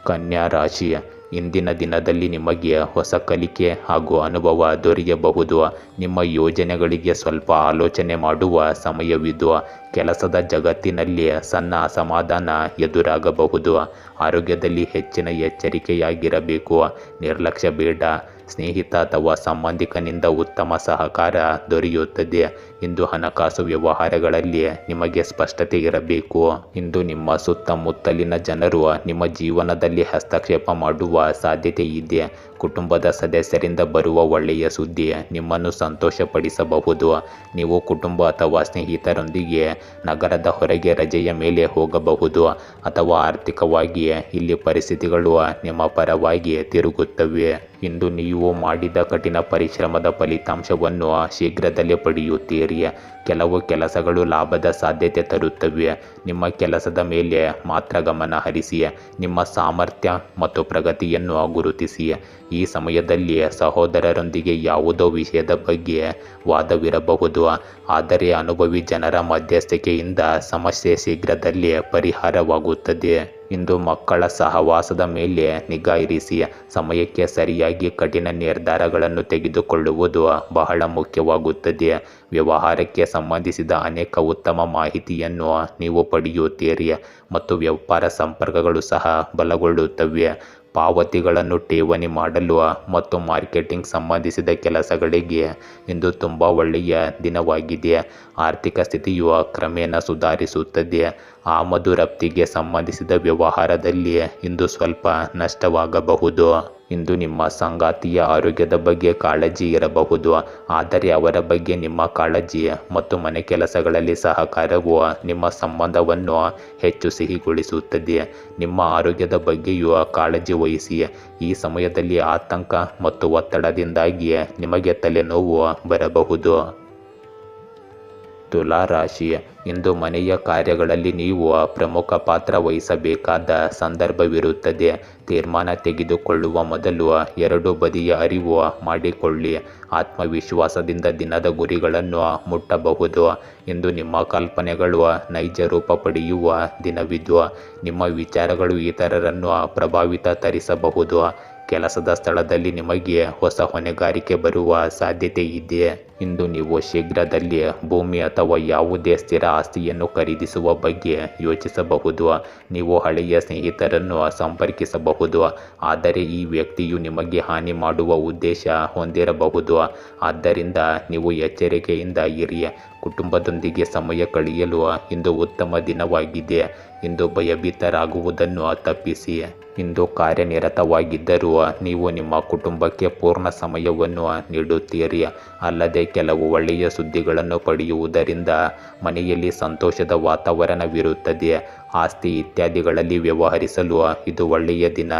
ಕನ್ಯಾ ರಾಶಿ ಇಂದಿನ ದಿನದಲ್ಲಿ ನಿಮಗೆ ಹೊಸ ಕಲಿಕೆ ಹಾಗೂ ಅನುಭವ ದೊರೆಯಬಹುದು. ನಿಮ್ಮ ಯೋಜನೆಗಳಿಗೆ ಸ್ವಲ್ಪ ಆಲೋಚನೆ ಮಾಡುವ ಸಮಯವಿದು. ಕೆಲಸದ ಜಗತ್ತಿನಲ್ಲಿ ಸಣ್ಣ ಅಸಮಾಧಾನ ಎದುರಾಗಬಹುದು. ಆರೋಗ್ಯದಲ್ಲಿ ಹೆಚ್ಚಿನ ಎಚ್ಚರಿಕೆಯಾಗಿರಬೇಕು. ನಿರ್ಲಕ್ಷ್ಯ ಬೇಡ. ಸ್ನೇಹಿತ ಅಥವಾ ಸಂಬಂಧಿಕನಿಂದ ಉತ್ತಮ ಸಹಕಾರ ದೊರೆಯುತ್ತದೆ. ಇಂದು ಹಣಕಾಸು ವ್ಯವಹಾರಗಳಲ್ಲಿ ನಿಮಗೆ ಸ್ಪಷ್ಟತೆ ಇರಬೇಕು. ಇಂದು ನಿಮ್ಮ ಸುತ್ತಮುತ್ತಲಿನ ಜನರು ನಿಮ್ಮ ಜೀವನದಲ್ಲಿ ಹಸ್ತಕ್ಷೇಪ ಮಾಡುವ ಸಾಧ್ಯತೆ ಇದೆ. ಕುಟುಂಬದ ಸದಸ್ಯರಿಂದ ಬರುವ ಒಳ್ಳೆಯ ಸುದ್ದಿ ನಿಮ್ಮನ್ನು ಸಂತೋಷಪಡಿಸಬಹುದು. ನೀವು ಕುಟುಂಬ ಅಥವಾ ಸ್ನೇಹಿತರೊಂದಿಗೆ ನಗರದ ಹೊರಗೆ ರಜೆಯ ಮೇಲೆ ಹೋಗಬಹುದು ಅಥವಾ ಆರ್ಥಿಕವಾಗಿ ಇಲ್ಲಿ ಪರಿಸ್ಥಿತಿಗಳು ನಿಮ್ಮ ಪರವಾಗಿ ತಿರುಗುತ್ತವೆ. ಇಂದು ನೀವು ಮಾಡಿದ ಕಠಿಣ ಪರಿಶ್ರಮದ ಫಲಿತಾಂಶವನ್ನು ಶೀಘ್ರದಲ್ಲೇ ಪಡೆಯುತ್ತೀರಿ. ಕೆಲವು ಕೆಲಸಗಳು ಲಾಭದ ಸಾಧ್ಯತೆ ತರುತ್ತವೆ. ನಿಮ್ಮ ಕೆಲಸದ ಮೇಲೆ ಮಾತ್ರ ಗಮನ ಹರಿಸಿ ನಿಮ್ಮ ಸಾಮರ್ಥ್ಯ ಮತ್ತು ಪ್ರಗತಿಯನ್ನು ಗುರುತಿಸಿ ಈ ಸಮಯದಲ್ಲಿ ಸಹೋದರರೊಂದಿಗೆ ಯಾವುದೋ ವಿಷಯದ ಬಗ್ಗೆ ವಾದವಿರಬಹುದು. ಆದರೆ ಅನುಭವಿ ಜನರ ಮಧ್ಯಸ್ಥಿಕೆಯಿಂದ ಸಮಸ್ಯೆ ಶೀಘ್ರದಲ್ಲಿ ಪರಿಹಾರವಾಗುತ್ತದೆ. ಇಂದು ಮಕ್ಕಳ ಸಹವಾಸದ ಮೇಲೆ ನಿಗಾ ಇರಿಸಿ, ಸಮಯಕ್ಕೆ ಸರಿಯಾಗಿ ಕಠಿಣ ನಿರ್ಧಾರಗಳನ್ನು ತೆಗೆದುಕೊಳ್ಳುವುದು ಬಹಳ ಮುಖ್ಯವಾಗುತ್ತದೆ. ವ್ಯವಹಾರಕ್ಕೆ ಸಂಬಂಧಿಸಿದ ಅನೇಕ ಉತ್ತಮ ಮಾಹಿತಿಯನ್ನು ನೀವು ಪಡೆಯುತ್ತೀರಿ ಮತ್ತು ವ್ಯಾಪಾರ ಸಂಪರ್ಕಗಳು ಸಹ ಬಲಗೊಳ್ಳುತ್ತವೆ. ಪಾವತಿಗಳನ್ನು ಠೇವಣಿ ಮಾಡಲು ಮತ್ತು ಮಾರ್ಕೆಟಿಂಗ್ ಸಂಬಂಧಿಸಿದ ಕೆಲಸಗಳಿಗೆ ಇಂದು ತುಂಬ ಒಳ್ಳೆಯ ದಿನವಾಗಿದೆ. ಆರ್ಥಿಕ ಸ್ಥಿತಿಯು ಕ್ರಮೇಣ ಸುಧಾರಿಸುತ್ತದೆ. ಆಮದು ರಫ್ತಿಗೆ ಸಂಬಂಧಿಸಿದ ವ್ಯವಹಾರದಲ್ಲಿ ಇಂದು ಸ್ವಲ್ಪ ನಷ್ಟವಾಗಬಹುದು. ಇಂದು ನಿಮ್ಮ ಸಂಗಾತಿಯ ಆರೋಗ್ಯದ ಬಗ್ಗೆ ಕಾಳಜಿ ಇರಬಹುದು. ಆದರೆ ಅವರ ಬಗ್ಗೆ ನಿಮ್ಮ ಕಾಳಜಿ ಮತ್ತು ಮನೆ ಕೆಲಸಗಳಲ್ಲಿ ಸಹಕಾರವು ನಿಮ್ಮ ಸಂಬಂಧವನ್ನು ಹೆಚ್ಚು ಸಿಹಿಗೊಳಿಸುತ್ತದೆ. ನಿಮ್ಮ ಆರೋಗ್ಯದ ಬಗ್ಗೆಯೂ ಕಾಳಜಿ ವಹಿಸಿ. ಈ ಸಮಯದಲ್ಲಿ ಆತಂಕ ಮತ್ತು ಒತ್ತಡದಿಂದಾಗಿ ನಿಮಗೆ ತಲೆನೋವು ಬರಬಹುದು. ತುಲಾ ರಾಶಿ ಇಂದು ಮನೆಯ ಕಾರ್ಯಗಳಲ್ಲಿ ನೀವು ಪ್ರಮುಖ ಪಾತ್ರ ವಹಿಸಬೇಕಾದ ಸಂದರ್ಭವಿರುತ್ತದೆ. ತೀರ್ಮಾನ ತೆಗೆದುಕೊಳ್ಳುವ ಮೊದಲು ಎರಡು ಬದಿಯ ಅರಿವು ಮಾಡಿಕೊಳ್ಳಿ. ಆತ್ಮವಿಶ್ವಾಸದಿಂದ ದಿನದ ಗುರಿಗಳನ್ನು ಮುಟ್ಟಬಹುದು. ಇಂದು ನಿಮ್ಮ ಕಲ್ಪನೆಗಳು ನೈಜ ರೂಪ ಪಡೆಯುವ ದಿನವಿದ್ದು, ನಿಮ್ಮ ವಿಚಾರಗಳು ಇತರರನ್ನು ಪ್ರಭಾವಿತ ತರಿಸಬಹುದು ಕೆಲಸದ ಸ್ಥಳದಲ್ಲಿ ನಿಮಗೆ ಹೊಸ ಹೊಣೆಗಾರಿಕೆ ಬರುವ ಸಾಧ್ಯತೆ ಇದೆ. ಇಂದು ನೀವು ಶೀಘ್ರದಲ್ಲಿ ಭೂಮಿ ಅಥವಾ ಯಾವುದೇ ಸ್ಥಿರ ಆಸ್ತಿಯನ್ನು ಖರೀದಿಸುವ ಬಗ್ಗೆ ಯೋಚಿಸಬಹುದು. ನೀವು ಹಳೆಯ ಸ್ನೇಹಿತರನ್ನು ಸಂಪರ್ಕಿಸಬಹುದು. ಆದರೆ ಈ ವ್ಯಕ್ತಿಯು ನಿಮಗೆ ಹಾನಿ ಮಾಡುವ ಉದ್ದೇಶ ಹೊಂದಿರಬಹುದು. ಆದ್ದರಿಂದ ನೀವು ಎಚ್ಚರಿಕೆಯಿಂದ ಇರಿ. ಕುಟುಂಬದೊಂದಿಗೆ ಸಮಯ ಕಳೆಯಲು ಇಂದು ಉತ್ತಮ ದಿನವಾಗಿದೆ. ಇಂದು ಭಯಭೀತರಾಗುವುದನ್ನು ತಪ್ಪಿಸಿ. ಇಂದು ಕಾರ್ಯನಿರತವಾಗಿದ್ದರೂ, ನೀವು ನಿಮ್ಮ ಕುಟುಂಬಕ್ಕೆ ಪೂರ್ಣ ಸಮಯವನ್ನು ನೀಡುತ್ತೀರಿ. ಅಲ್ಲದೆ ಕೆಲವು ಒಳ್ಳೆಯ ಸುದ್ದಿಗಳನ್ನು ಪಡೆಯುವುದರಿಂದ ಮನೆಯಲ್ಲಿ ಸಂತೋಷದ ವಾತಾವರಣವಿರುತ್ತದೆ. ಆಸ್ತಿ ಇತ್ಯಾದಿಗಳಲ್ಲಿ ವ್ಯವಹರಿಸಲು ಇದು ಒಳ್ಳೆಯ ದಿನ.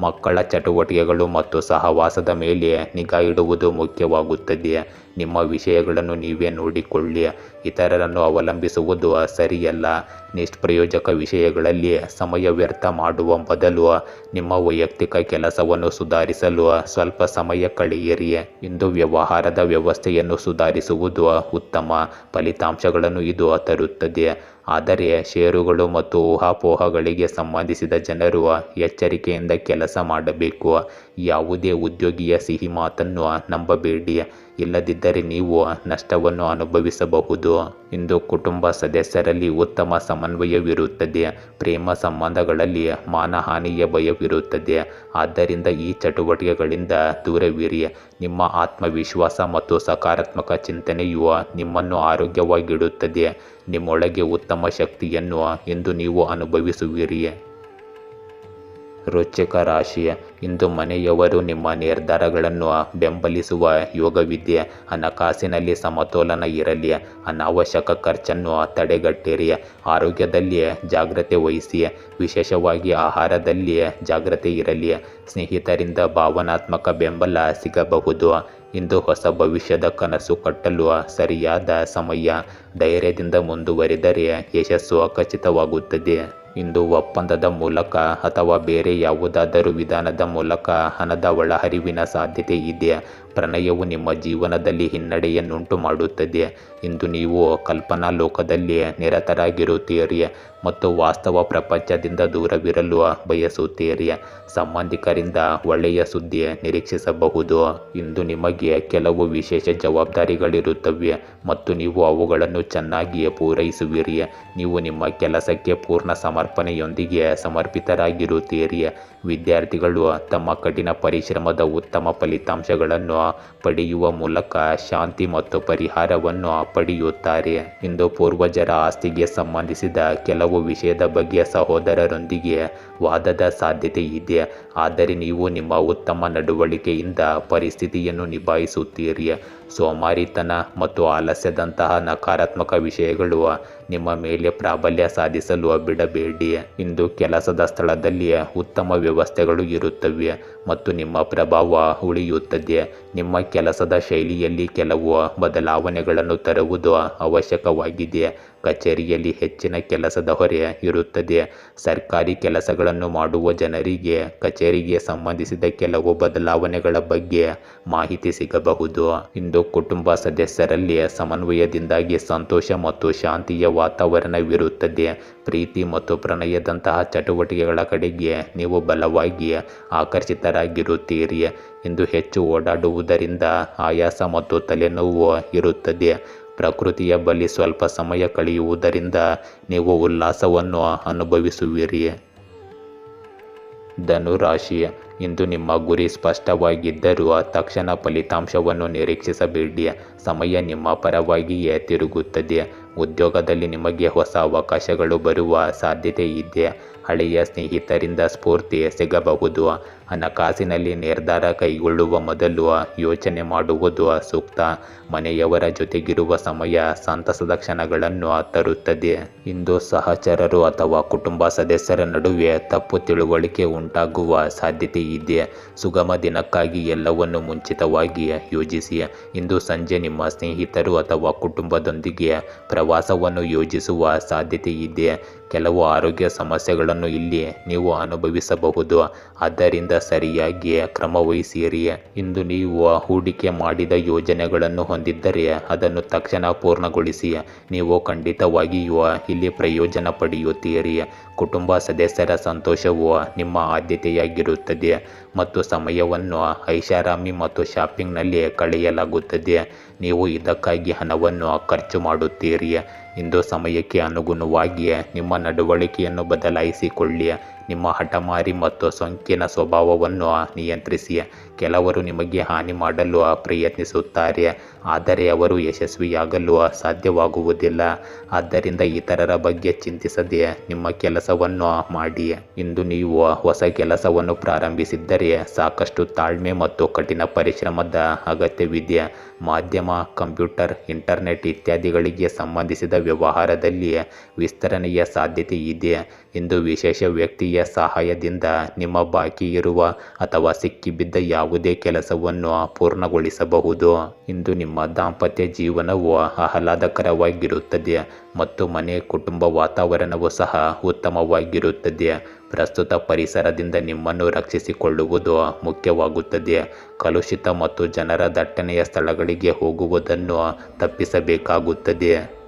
ಮಕ್ಕಳ ಚಟುವಟಿಕೆಗಳು ಮತ್ತು ಸಹವಾಸದ ಮೇಲೆ ನಿಗಾ ಇಡುವುದು ಮುಖ್ಯವಾಗುತ್ತದೆ. ನಿಮ್ಮ ವಿಷಯಗಳನ್ನು ನೀವೇ ನೋಡಿಕೊಳ್ಳಿ. ಇತರರನ್ನು ಅವಲಂಬಿಸುವುದು ಸರಿಯಲ್ಲ. ನಿಷ್ಪ್ರಯೋಜಕ ವಿಷಯಗಳಲ್ಲಿ ಸಮಯ ವ್ಯರ್ಥ ಮಾಡುವ ಬದಲು ನಿಮ್ಮ ವೈಯಕ್ತಿಕ ಕೆಲಸವನ್ನು ಸುಧಾರಿಸಲು ಸ್ವಲ್ಪ ಸಮಯ ಕಳೆಯಿರಿ. ಇಂದು ವ್ಯವಹಾರದ ವ್ಯವಸ್ಥೆಯನ್ನು ಸುಧಾರಿಸುವುದು ಉತ್ತಮ. ಫಲಿತಾಂಶಗಳನ್ನು ಇದು ತರುತ್ತದೆ. ಆದರೆ ಷೇರುಗಳು ಮತ್ತು ಊಹಾಪೋಹಗಳಿಗೆ ಸಂಬಂಧಿಸಿದ ಜನರು ಎಚ್ಚರಿಕೆಯಿಂದ ಕೆಲಸ ಮಾಡಬೇಕು. ಯಾವುದೇ ಉದ್ಯೋಗಿಯ ಸಿಹಿ ಮಾತನ್ನು ನಂಬಬೇಡಿ. ಇಲ್ಲದಿದ್ದರೆ ನೀವು ನಷ್ಟವನ್ನು ಅನುಭವಿಸಬಹುದು. ಇಂದು ಕುಟುಂಬ ಸದಸ್ಯರಲ್ಲಿ ಉತ್ತಮ ಸಮನ್ವಯವಿರುತ್ತದೆ. ಪ್ರೇಮ ಸಂಬಂಧಗಳಲ್ಲಿ ಮಾನಹಾನಿಯ ಭಯವಿರುತ್ತದೆ. ಆದ್ದರಿಂದ ಈ ಚಟುವಟಿಕೆಗಳಿಂದ ದೂರವಿರಿ. ನಿಮ್ಮ ಆತ್ಮವಿಶ್ವಾಸ ಮತ್ತು ಸಕಾರಾತ್ಮಕ ಚಿಂತನೆಯು ನಿಮ್ಮನ್ನು ಆರೋಗ್ಯವಾಗಿಡುತ್ತದೆ. ನಿಮ್ಮೊಳಗೆ ಉತ್ತಮ ಶಕ್ತಿಯನ್ನು ಎಂದು ನೀವು ಅನುಭವಿಸುವಿರಿ. ರೋಚಕ ರಾಶಿ ಇಂದು ಮನೆಯವರು ನಿಮ್ಮ ನಿರ್ಧಾರಗಳನ್ನು ಬೆಂಬಲಿಸುವ ಯೋಗವಿದೆ ಹಣಕಾಸಿನಲ್ಲಿ ಸಮತೋಲನ ಇರಲಿ ಅನಾವಶ್ಯಕ ಖರ್ಚನ್ನು ತಡೆಗಟ್ಟಿರಿ, ಆರೋಗ್ಯದಲ್ಲಿ ಜಾಗ್ರತೆ ವಹಿಸಿ, ವಿಶೇಷವಾಗಿ ಆಹಾರದಲ್ಲಿ ಜಾಗ್ರತೆ ಇರಲಿ, ಸ್ನೇಹಿತರಿಂದ ಭಾವನಾತ್ಮಕ ಬೆಂಬಲ ಸಿಗಬಹುದು, ಇಂದು ಹೊಸ ಭವಿಷ್ಯದ ಕನಸು ಕಟ್ಟಲು ಸರಿಯಾದ ಸಮಯ, ಧೈರ್ಯದಿಂದ ಮುಂದುವರಿದರೆ ಯಶಸ್ಸು ಖಚಿತವಾಗುತ್ತದೆ. ಇಂದು ಒಪ್ಪಂದದ ಮೂಲಕ ಅಥವಾ ಬೇರೆ ಯಾವುದಾದರೂ ವಿಧಾನದ ಮೂಲಕ ಹಣದ ಒಳಹರಿವಿನ ಸಾಧ್ಯತೆ ಇದೆ. ಪ್ರಣಯವು ನಿಮ್ಮ ಜೀವನದಲ್ಲಿ ಹಿನ್ನಡೆಯನ್ನುಂಟು ಮಾಡುತ್ತದೆ. ಇಂದು ನೀವು ಕಲ್ಪನಾ ಲೋಕದಲ್ಲಿ ನಿರತರಾಗಿರುತ್ತೀರಿ ಮತ್ತು ವಾಸ್ತವ ಪ್ರಪಂಚದಿಂದ ದೂರವಿರಲು ಬಯಸುತ್ತೀರಿ. ಸಂಬಂಧಿಕರಿಂದ ಒಳ್ಳೆಯ ಸುದ್ದಿ ನಿರೀಕ್ಷಿಸಬಹುದು. ಇಂದು ನಿಮಗೆ ಕೆಲವು ವಿಶೇಷ ಜವಾಬ್ದಾರಿಗಳಿರುತ್ತವೆ ಮತ್ತು ನೀವು ಅವುಗಳನ್ನು ಚೆನ್ನಾಗಿ ಪೂರೈಸುವಿರಿ. ನೀವು ನಿಮ್ಮ ಕೆಲಸಕ್ಕೆ ಪೂರ್ಣ ಸಮರ್ಪಣೆಯೊಂದಿಗೆ ಸಮರ್ಪಿತರಾಗಿರುತ್ತೀರಿ. ವಿದ್ಯಾರ್ಥಿಗಳು ತಮ್ಮ ಕಠಿಣ ಪರಿಶ್ರಮದ ಉತ್ತಮ ಫಲಿತಾಂಶಗಳನ್ನು ಪಡೆಯುವ ಮೂಲಕ ಶಾಂತಿ ಮತ್ತು ಪರಿಹಾರವನ್ನು ಪಡೆಯುತ್ತಾರೆ. ಇಂದು ಪೂರ್ವಜರ ಆಸ್ತಿಗೆ ಸಂಬಂಧಿಸಿದ ಕೆಲವು ವಿಷಯದ ಬಗ್ಗೆ ಸಹೋದರರೊಂದಿಗೆ ವಾದದ ಸಾಧ್ಯತೆ ಇದೆ. ಆದರೆ ನೀವು ನಿಮ್ಮ ಉತ್ತಮ ನಡವಳಿಕೆಯಿಂದ ಪರಿಸ್ಥಿತಿಯನ್ನು ನಿಭಾಯಿಸುತ್ತೀರಿ. ಸೋಮಾರಿತನ ಮತ್ತು ಆಲಸ್ಯದಂತಹ ನಕಾರಾತ್ಮಕ ವಿಷಯಗಳು ನಿಮ್ಮ ಮೇಲೆ ಪ್ರಾಬಲ್ಯ ಸಾಧಿಸಲು ಬಿಡಬೇಡಿ. ಇಂದು ಕೆಲಸದ ಸ್ಥಳದಲ್ಲಿ ಉತ್ತಮ ವ್ಯವಸ್ಥೆಗಳು ಇರುತ್ತವೆ ಮತ್ತು ನಿಮ್ಮ ಪ್ರಭಾವ ಉಳಿಯುತ್ತದೆ. ನಿಮ್ಮ ಕೆಲಸದ ಶೈಲಿಯಲ್ಲಿ ಕೆಲವು ಬದಲಾವಣೆಗಳನ್ನು ತರುವುದು ಅವಶ್ಯಕವಾಗಿದೆ. ಕಚೇರಿಯಲ್ಲಿ ಹೆಚ್ಚಿನ ಕೆಲಸದ ಹೊರೆ ಇರುತ್ತದೆ. ಸರ್ಕಾರಿ ಕೆಲಸಗಳನ್ನು ಮಾಡುವ ಜನರಿಗೆ, ಕಚೇರಿಗೆ ಸಂಬಂಧಿಸಿದ ಕೆಲವು ಬದಲಾವಣೆಗಳ ಬಗ್ಗೆ ಮಾಹಿತಿ ಸಿಗಬಹುದು. ಇಂದು ಕುಟುಂಬ ಸದಸ್ಯರಲ್ಲಿ ಸಮನ್ವಯದಿಂದಾಗಿ ಸಂತೋಷ ಮತ್ತು ಶಾಂತಿಯ ವಾತಾವರಣವಿರುತ್ತದೆ. ಪ್ರೀತಿ ಮತ್ತು ಪ್ರಣಯದಂತಹ ಚಟುವಟಿಕೆಗಳ ಕಡೆಗೆ ನೀವು ಬಲವಾಗಿ ಆಕರ್ಷಿತರಾಗಿರುತ್ತೀರಿ. ಇಂದು ಹೆಚ್ಚು ಓಡಾಡುವುದರಿಂದ ಆಯಾಸ ಮತ್ತು ತಲೆನೋವು ಇರುತ್ತದೆ. ಪ್ರಕೃತಿಯ ಬಳಿ ಸ್ವಲ್ಪ ಸಮಯ ಕಳೆಯುವುದರಿಂದ ನೀವು ಉಲ್ಲಾಸವನ್ನು ಅನುಭವಿಸುವಿರಿ. ಧನುರಾಶಿ, ಇಂದು ನಿಮ್ಮ ಗುರಿ ಸ್ಪಷ್ಟವಾಗಿದ್ದರೂ ತಕ್ಷಣ ಫಲಿತಾಂಶವನ್ನು ನಿರೀಕ್ಷಿಸಬೇಡಿ. ಸಮಯ ನಿಮ್ಮ ಪರವಾಗಿಯೇ ತಿರುಗುತ್ತದೆ. ಉದ್ಯೋಗದಲ್ಲಿ ನಿಮಗೆ ಹೊಸ ಅವಕಾಶಗಳು ಬರುವ ಸಾಧ್ಯತೆ ಇದೆ. ಹಳೆಯ ಸ್ನೇಹಿತರಿಂದ ಸ್ಫೂರ್ತಿ ಸಿಗಬಹುದು ಹಣಕಾಸಿನಲ್ಲಿ ನಿರ್ಧಾರ ಕೈಗೊಳ್ಳುವ ಮೊದಲು ಯೋಚನೆ ಮಾಡುವುದು ಸೂಕ್ತ. ಮನೆಯವರ ಜೊತೆಗಿರುವ ಸಮಯ ಸಂತಸದ ಕ್ಷಣಗಳನ್ನು ತರುತ್ತದೆ. ಇಂದು ಸಹಚರರು ಅಥವಾ ಕುಟುಂಬ ಸದಸ್ಯರ ನಡುವೆ ತಪ್ಪು ತಿಳುವಳಿಕೆ ಉಂಟಾಗುವ ಸಾಧ್ಯತೆ ಇದೆ. ಸುಗಮ ದಿನಕ್ಕಾಗಿ ಎಲ್ಲವನ್ನು ಮುಂಚಿತವಾಗಿ ಯೋಜಿಸಿ. ಇಂದು ಸಂಜೆ ನಿಮ್ಮ ಸ್ನೇಹಿತರು ಅಥವಾ ಕುಟುಂಬದೊಂದಿಗೆ ಪ್ರವಾಸವನ್ನು ಯೋಜಿಸುವ ಸಾಧ್ಯತೆ ಇದೆ. ಕೆಲವು ಆರೋಗ್ಯ ಸಮಸ್ಯೆಗಳನ್ನು ಇಲ್ಲಿ ನೀವು ಅನುಭವಿಸಬಹುದು. ಆದ್ದರಿಂದ ಸರಿಯಾಗಿ ಕ್ರಮ ವಹಿಸಿರಿ. ಇಂದು ನೀವು ಹೂಡಿಕೆ ಮಾಡಿದ ಯೋಜನೆಗಳನ್ನು ಹೊಂದಿದ್ದರೆ ಅದನ್ನು ತಕ್ಷಣ ಪೂರ್ಣಗೊಳಿಸಿ. ನೀವು ಖಂಡಿತವಾಗಿಯೂ ಇಲ್ಲಿ ಪ್ರಯೋಜನ ಪಡೆಯುತ್ತೀರಿ. ಕುಟುಂಬ ಸದಸ್ಯರ ಸಂತೋಷವು ನಿಮ್ಮ ಆದ್ಯತೆಯಾಗಿರುತ್ತದೆ ಮತ್ತು ಸಮಯವನ್ನು ಐಷಾರಾಮಿ ಮತ್ತು ಶಾಪಿಂಗ್ನಲ್ಲಿ ಕಳೆಯಲಾಗುತ್ತದೆ. ನೀವು ಇದಕ್ಕಾಗಿ ಹಣವನ್ನು ಖರ್ಚು ಮಾಡುತ್ತೀರಿ. ಇಂದು ಸಮಯಕ್ಕೆ ಅನುಗುಣವಾಗಿ ನಿಮ್ಮ ನಡವಳಿಕೆಯನ್ನು ಬದಲಾಯಿಸಿಕೊಳ್ಳಿ. ನಿಮ್ಮ ಹಠಮಾರಿ ಮತ್ತು ಸೋಂಕಿನ ಸ್ವಭಾವವನ್ನು ನಿಯಂತ್ರಿಸಿ. ಕೆಲವರು ನಿಮಗೆ ಹಾನಿ ಮಾಡಲು ಪ್ರಯತ್ನಿಸುತ್ತಾರೆ. ಆದರೆ ಅವರು ಯಶಸ್ವಿಯಾಗಲು ಸಾಧ್ಯವಾಗುವುದಿಲ್ಲ ಆದ್ದರಿಂದ ಇತರರ ಬಗ್ಗೆ ಚಿಂತಿಸದೆ ನಿಮ್ಮ ಕೆಲಸವನ್ನು ಮಾಡಿ. ಇಂದು ನೀವು ಹೊಸ ಕೆಲಸವನ್ನು ಪ್ರಾರಂಭಿಸಿದ್ದರೆ ಸಾಕಷ್ಟು ತಾಳ್ಮೆ ಮತ್ತು ಕಠಿಣ ಪರಿಶ್ರಮದ ಅಗತ್ಯವಿದೆ. ಮಾಧ್ಯಮ, ಕಂಪ್ಯೂಟರ್, ಇಂಟರ್ನೆಟ್ ಇತ್ಯಾದಿಗಳಿಗೆ ಸಂಬಂಧಿಸಿದ ವ್ಯವಹಾರದಲ್ಲಿ ವಿಸ್ತರಣೆಯ ಸಾಧ್ಯತೆ ಇದೆ. ಇಂದು ವಿಶೇಷ ವ್ಯಕ್ತಿಯ ಸಹಾಯದಿಂದ ನಿಮ್ಮ ಬಾಕಿ ಇರುವ ಅಥವಾ ಸಿಕ್ಕಿಬಿದ್ದ ಯಾವುದೇ ಕೆಲಸವನ್ನು ಪೂರ್ಣಗೊಳಿಸಬಹುದು. ಇಂದು ನಿಮ್ಮ ದಾಂಪತ್ಯ ಜೀವನವು ಆಹ್ಲಾದಕರವಾಗಿರುತ್ತದೆ ಮತ್ತು ಮನೆ, ಕುಟುಂಬ ವಾತಾವರಣವು ಸಹ ಉತ್ತಮವಾಗಿರುತ್ತದೆ ಪ್ರಸ್ತುತ ಪರಿಸರದಿಂದ ನಿಮ್ಮನ್ನು ರಕ್ಷಿಸಿಕೊಳ್ಳುವುದು ಮುಖ್ಯವಾಗುತ್ತದೆ ಕಲುಷಿತ ಮತ್ತು ಜನರ ದಟ್ಟಣೆಯ ಸ್ಥಳಗಳಿಗೆ ಹೋಗುವುದನ್ನು ತಪ್ಪಿಸಬೇಕಾಗುತ್ತದೆ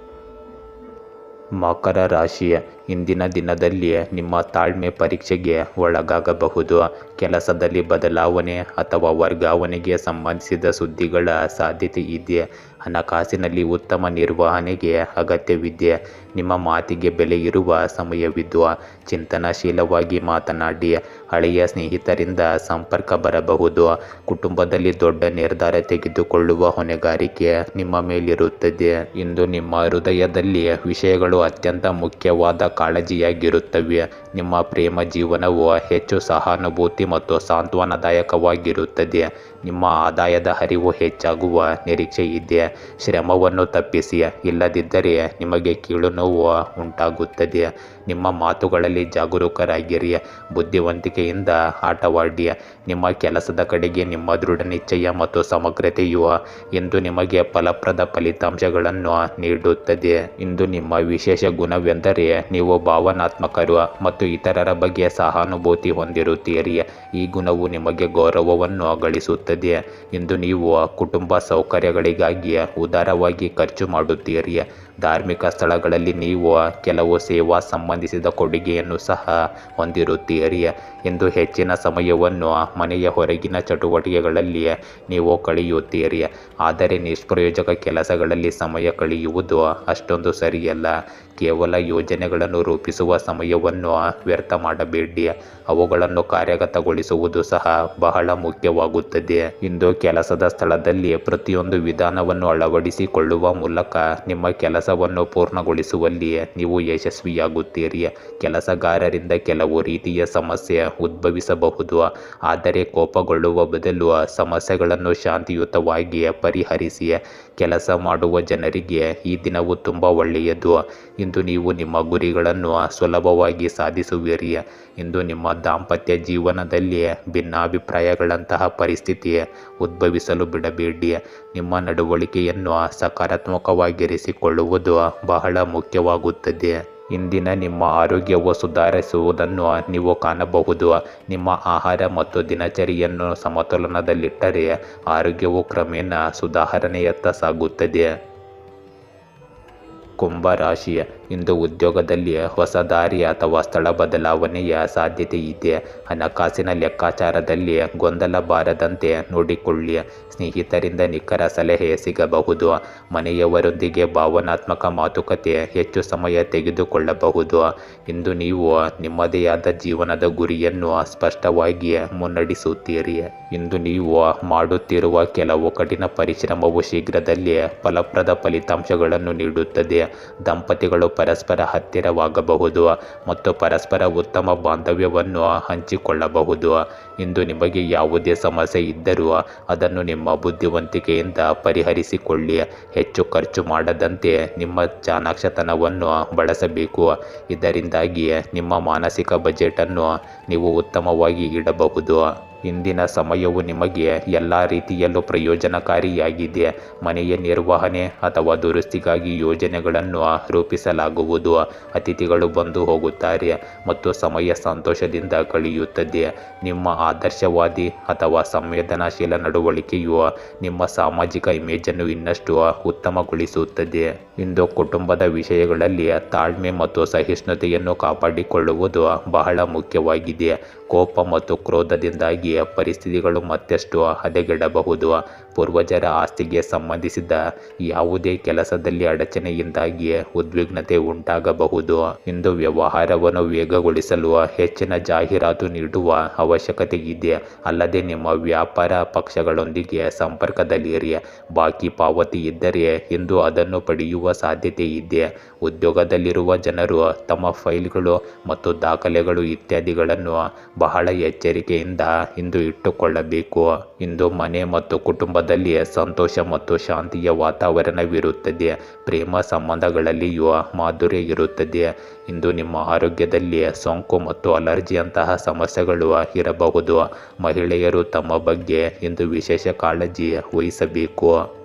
ಮಕರ ರಾಶಿ ಇಂದಿನ ದಿನದಲ್ಲಿ ನಿಮ್ಮ ತಾಳ್ಮೆ ಪರೀಕ್ಷೆಗೆ ಒಳಗಾಗಬಹುದು. ಕೆಲಸದಲ್ಲಿ ಬದಲಾವಣೆ ಅಥವಾ ವರ್ಗಾವಣೆಗೆ ಸಂಬಂಧಿಸಿದ ಸುದ್ದಿಗಳ ಸಾಧ್ಯತೆ ಇದೆ ಹಣಕಾಸಿನಲ್ಲಿ ಉತ್ತಮ ನಿರ್ವಹಣೆಗೆ ಅಗತ್ಯವಿದೆ ನಿಮ್ಮ ಮಾತಿಗೆ ಬೆಲೆ ಇರುವ ಸಮಯವಿದ್ದು, ಚಿಂತನಶೀಲವಾಗಿ ಮಾತನಾಡಿ. ಹಳೆಯ ಸ್ನೇಹಿತರಿಂದ ಸಂಪರ್ಕ ಬರಬಹುದು. ಕುಟುಂಬದಲ್ಲಿ ದೊಡ್ಡ ನಿರ್ಧಾರ ತೆಗೆದುಕೊಳ್ಳುವ ಹೊಣೆಗಾರಿಕೆ ನಿಮ್ಮ ಮೇಲಿರುತ್ತದೆ. ಇಂದು ನಿಮ್ಮ ಹೃದಯದಲ್ಲಿ ವಿಷಯಗಳು ಅತ್ಯಂತ ಮುಖ್ಯವಾದ ಕಾಳಜಿಯಾಗಿರುತ್ತವೆ. ನಿಮ್ಮ ಪ್ರೇಮ ಜೀವನವು ಹೆಚ್ಚು ಸಹಾನುಭೂತಿ ಮತ್ತು ಸಾಂತ್ವನದಾಯಕವಾಗಿರುತ್ತದೆ. ನಿಮ್ಮ ಆದಾಯದ ಹರಿವು ಹೆಚ್ಚಾಗುವ ನಿರೀಕ್ಷೆ ಇದೆ ಶ್ರಮವನ್ನು ತಪ್ಪಿಸಿ. ಇಲ್ಲದಿದ್ದರೆ ನಿಮಗೆ ಕೀಳು ಉಂಟಾಗುತ್ತದೆ. ನಿಮ್ಮ ಮಾತುಗಳಲ್ಲಿ ಜಾಗರೂಕರಾಗಿರಿ. ಬುದ್ಧಿವಂತಿಕೆಯಿಂದ ಆಟವಾಡಿ. ನಿಮ್ಮ ಕೆಲಸದ ಕಡೆಗೆ ನಿಮ್ಮ ದೃಢ ನಿಶ್ಚಯ ಮತ್ತು ಸಮಗ್ರತೆಯು ಇಂದು ನಿಮಗೆ ಫಲಪ್ರದ ಫಲಿತಾಂಶಗಳನ್ನು ನೀಡುತ್ತದೆ. ಇಂದು ನಿಮ್ಮ ವಿಶೇಷ ಗುಣವೆಂದರೆ ನೀವು ಭಾವನಾತ್ಮಕರು ಮತ್ತು ಇತರರ ಬಗ್ಗೆ ಸಹಾನುಭೂತಿ ಹೊಂದಿರುತ್ತೀರಿ. ಈ ಗುಣವು ನಿಮಗೆ ಗೌರವವನ್ನು ಗಳಿಸುತ್ತದೆ. ಇಂದು ನೀವು ಕುಟುಂಬ ಸೌಕರ್ಯಗಳಿಗಾಗಿ ಉದಾರವಾಗಿ ಖರ್ಚು ಮಾಡುತ್ತೀರಿ. ಧಾರ್ಮಿಕ ಸ್ಥಳಗಳಲ್ಲಿ ನೀವು ಕೆಲವು ಸೇವಾ ಸಂಬಂಧಿಸಿದ ಕೊಡುಗೆಯನ್ನು ಸಹ ಹೊಂದಿರುತ್ತೀರಿ. ಎಂದು ಹೆಚ್ಚಿನ ಸಮಯವನ್ನು ಮನೆಯ ಹೊರಗಿನ ಚಟುವಟಿಕೆಗಳಲ್ಲಿ ನೀವು ಕಳೆಯುತ್ತೀರಿ. ಆದರೆ ನಿಷ್ಪ್ರಯೋಜಕ ಕೆಲಸಗಳಲ್ಲಿ ಸಮಯ ಕಳೆಯುವುದು ಅಷ್ಟೊಂದು ಸರಿಯಲ್ಲ. ಕೇವಲ ಯೋಜನೆಗಳನ್ನು ರೂಪಿಸುವ ಸಮಯವನ್ನು ವ್ಯರ್ಥ ಮಾಡಬೇಡಿ. ಅವುಗಳನ್ನು ಕಾರ್ಯಗತಗೊಳಿಸುವುದು ಸಹ ಬಹಳ ಮುಖ್ಯವಾಗುತ್ತದೆ. ಇಂದು ಕೆಲಸದ ಸ್ಥಳದಲ್ಲಿ ಪ್ರತಿಯೊಂದು ವಿಧಾನವನ್ನು ಅಳವಡಿಸಿಕೊಳ್ಳುವ ಮೂಲಕ ನಿಮ್ಮ ಕೆಲಸವನ್ನು ಪೂರ್ಣಗೊಳಿಸುವಲ್ಲಿ ನೀವು ಯಶಸ್ವಿಯಾಗುತ್ತೀರಿ. ಕೆಲಸಗಾರರಿಂದ ಕೆಲವು ರೀತಿಯ ಸಮಸ್ಯೆ ಉದ್ಭವಿಸಬಹುದು. ಆದರೆ ಕೋಪಗೊಳ್ಳುವ ಬದಲು ಸಮಸ್ಯೆಗಳನ್ನು ಶಾಂತಿಯುತವಾಗಿ ಪರಿಹರಿಸಿ. ಕೆಲಸ ಮಾಡುವ ಜನರಿಗೆ ಈ ದಿನವು ತುಂಬ ಒಳ್ಳೆಯದು. ಇಂದು ನೀವು ನಿಮ್ಮ ಗುರಿಗಳನ್ನು ಸುಲಭವಾಗಿ ಸಾಧಿಸುವಿರಿ. ಇಂದು ನಿಮ್ಮ ದಾಂಪತ್ಯ ಜೀವನದಲ್ಲಿ ಭಿನ್ನಾಭಿಪ್ರಾಯಗಳಂತಹ ಪರಿಸ್ಥಿತಿ ಉದ್ಭವಿಸಲು ಬಿಡಬೇಡಿ. ನಿಮ್ಮ ನಡವಳಿಕೆಯನ್ನು ಸಕಾರಾತ್ಮಕವಾಗಿರಿಸಿಕೊಳ್ಳುವುದು ಬಹಳ ಮುಖ್ಯವಾಗುತ್ತದೆ. ಇಂದಿನ ನಿಮ್ಮ ಆರೋಗ್ಯವು ಸುಧಾರಿಸುವುದನ್ನು ನೀವು ಕಾಣಬಹುದು. ನಿಮ್ಮ ಆಹಾರ ಮತ್ತು ದಿನಚರಿಯನ್ನು ಸಮತೋಲನದಲ್ಲಿಟ್ಟರೆ ಆರೋಗ್ಯವು ಕ್ರಮೇಣ ಸುಧಾರಣೆಯತ್ತ ಸಾಗುತ್ತದೆ. ಕುಂಭ ರಾಶಿ ಇಂದು ಉದ್ಯೋಗದಲ್ಲಿ ಹೊಸ ದಾರಿ ಅಥವಾ ಸ್ಥಳ ಬದಲಾವಣೆಯ ಸಾಧ್ಯತೆ ಇದೆ. ಹಣಕಾಸಿನ ಲೆಕ್ಕಾಚಾರದಲ್ಲಿ ಗೊಂದಲ ಬಾರದಂತೆ ನೋಡಿಕೊಳ್ಳಿ. ಸ್ನೇಹಿತರಿಂದ ನಿಖರ ಸಲಹೆ ಸಿಗಬಹುದು. ಮನೆಯವರೊಂದಿಗೆ ಭಾವನಾತ್ಮಕ ಮಾತುಕತೆ ಹೆಚ್ಚು ಸಮಯ ತೆಗೆದುಕೊಳ್ಳಬಹುದು. ಇಂದು ನೀವು ನಿಮ್ಮದೇ ಆದ ಜೀವನದ ಗುರಿಯನ್ನು ಸ್ಪಷ್ಟವಾಗಿ ಮುನ್ನಡೆಸುತ್ತೀರಿ. ಇಂದು ನೀವು ಮಾಡುತ್ತಿರುವ ಕೆಲವು ಕಠಿಣ ಪರಿಶ್ರಮವು ಶೀಘ್ರದಲ್ಲಿ ಫಲಪ್ರದ ಫಲಿತಾಂಶಗಳನ್ನು ನೀಡುತ್ತದೆ. ದಂಪತಿಗಳು ಪರಸ್ಪರ ಹತ್ತಿರವಾಗಬಹುದು ಮತ್ತು ಪರಸ್ಪರ ಉತ್ತಮ ಬಾಂಧವ್ಯವನ್ನು ಹಂಚಿಕೊಳ್ಳಬಹುದು. ಇಂದು ನಿಮಗೆ ಯಾವುದೇ ಸಮಸ್ಯೆ ಇದ್ದರೂ ಅದನ್ನು ನಿಮ್ಮ ಬುದ್ಧಿವಂತಿಕೆಯಿಂದ ಪರಿಹರಿಸಿಕೊಳ್ಳಿ. ಹೆಚ್ಚು ಖರ್ಚು ಮಾಡದಂತೆ ನಿಮ್ಮ ಚಾಣಾಕ್ಷತನವನ್ನು ಬಳಸಬೇಕು. ಇದರಿಂದಾಗಿ ನಿಮ್ಮ ಮಾನಸಿಕ ಬಜೆಟನ್ನು ನೀವು ಉತ್ತಮವಾಗಿ ಇಡಬಹುದು. ಇಂದಿನ ಸಮಯವು ನಿಮಗೆ ಎಲ್ಲ ರೀತಿಯಲ್ಲೂ ಪ್ರಯೋಜನಕಾರಿಯಾಗಿದೆ. ಮನೆಯ ನಿರ್ವಹಣೆ ಅಥವಾ ದುರಸ್ತಿಗಾಗಿ ಯೋಜನೆಗಳನ್ನು ರೂಪಿಸಲಾಗುವುದು. ಅತಿಥಿಗಳು ಬಂದು ಹೋಗುತ್ತಾರೆ ಮತ್ತು ಸಮಯ ಸಂತೋಷದಿಂದ ಕಳೆಯುತ್ತದೆ. ನಿಮ್ಮ ಆದರ್ಶವಾದಿ ಅಥವಾ ಸಂವೇದನಾಶೀಲ ನಡವಳಿಕೆಯು ನಿಮ್ಮ ಸಾಮಾಜಿಕ ಇಮೇಜನ್ನು ಇನ್ನಷ್ಟು ಉತ್ತಮಗೊಳಿಸುತ್ತದೆ. ಇಂದು ಕುಟುಂಬದ ವಿಷಯಗಳಲ್ಲಿ ತಾಳ್ಮೆ ಮತ್ತು ಸಹಿಷ್ಣುತೆಯನ್ನು ಕಾಪಾಡಿಕೊಳ್ಳುವುದು ಬಹಳ ಮುಖ್ಯವಾಗಿದೆ. ಕೋಪ ಮತ್ತು ಕ್ರೋಧದಿಂದಾಗಿ ಪರಿಸ್ಥಿತಿಗಳು ಮತ್ತಷ್ಟು ಹದಗೆಡಬಹುದು. ಪೂರ್ವಜರ ಆಸ್ತಿಗೆ ಸಂಬಂಧಿಸಿದ ಯಾವುದೇ ಕೆಲಸದಲ್ಲಿ ಅಡಚಣೆಯಿಂದಾಗಿ ಉದ್ವಿಗ್ನತೆ ಉಂಟಾಗಬಹುದು. ಇಂದು ವ್ಯವಹಾರವನ್ನು ವೇಗಗೊಳಿಸಲು ಹೆಚ್ಚಿನ ಜಾಹೀರಾತು ನೀಡುವ ಅವಶ್ಯಕತೆ ಇದೆ. ಅಲ್ಲದೆ ನಿಮ್ಮ ವ್ಯಾಪಾರ ಪಕ್ಷಗಳೊಂದಿಗೆ ಸಂಪರ್ಕದಲ್ಲಿರಿ. ಬಾಕಿ ಪಾವತಿ ಇದ್ದರೆ ಇಂದು ಅದನ್ನು ಪಡೆಯುವ ಸಾಧ್ಯತೆ ಇದೆ. ಉದ್ಯೋಗದಲ್ಲಿರುವ ಜನರು ತಮ್ಮ ಫೈಲ್ಗಳು ಮತ್ತು ದಾಖಲೆಗಳು ಇತ್ಯಾದಿಗಳನ್ನು ಬಹಳ ಎಚ್ಚರಿಕೆಯಿಂದ ಇಂದು ಇಟ್ಟುಕೊಳ್ಳಬೇಕು. ಇಂದು ಮನೆ ಮತ್ತು ಕುಟುಂಬದಲ್ಲಿ ಸಂತೋಷ ಮತ್ತು ಶಾಂತಿಯ ವಾತಾವರಣವಿರುತ್ತದೆ. ಪ್ರೇಮ ಸಂಬಂಧಗಳಲ್ಲಿಯೂ ಮಾಧುರ್ಯ ಇರುತ್ತದೆ. ಇಂದು ನಿಮ್ಮ ಆರೋಗ್ಯದಲ್ಲಿ ಸೋಂಕು ಮತ್ತು ಅಲರ್ಜಿಯಂತಹ ಸಮಸ್ಯೆಗಳು ಇರಬಹುದು. ಮಹಿಳೆಯರು ತಮ್ಮ ಬಗ್ಗೆ ಇಂದು ವಿಶೇಷ ಕಾಳಜಿ ವಹಿಸಬೇಕು.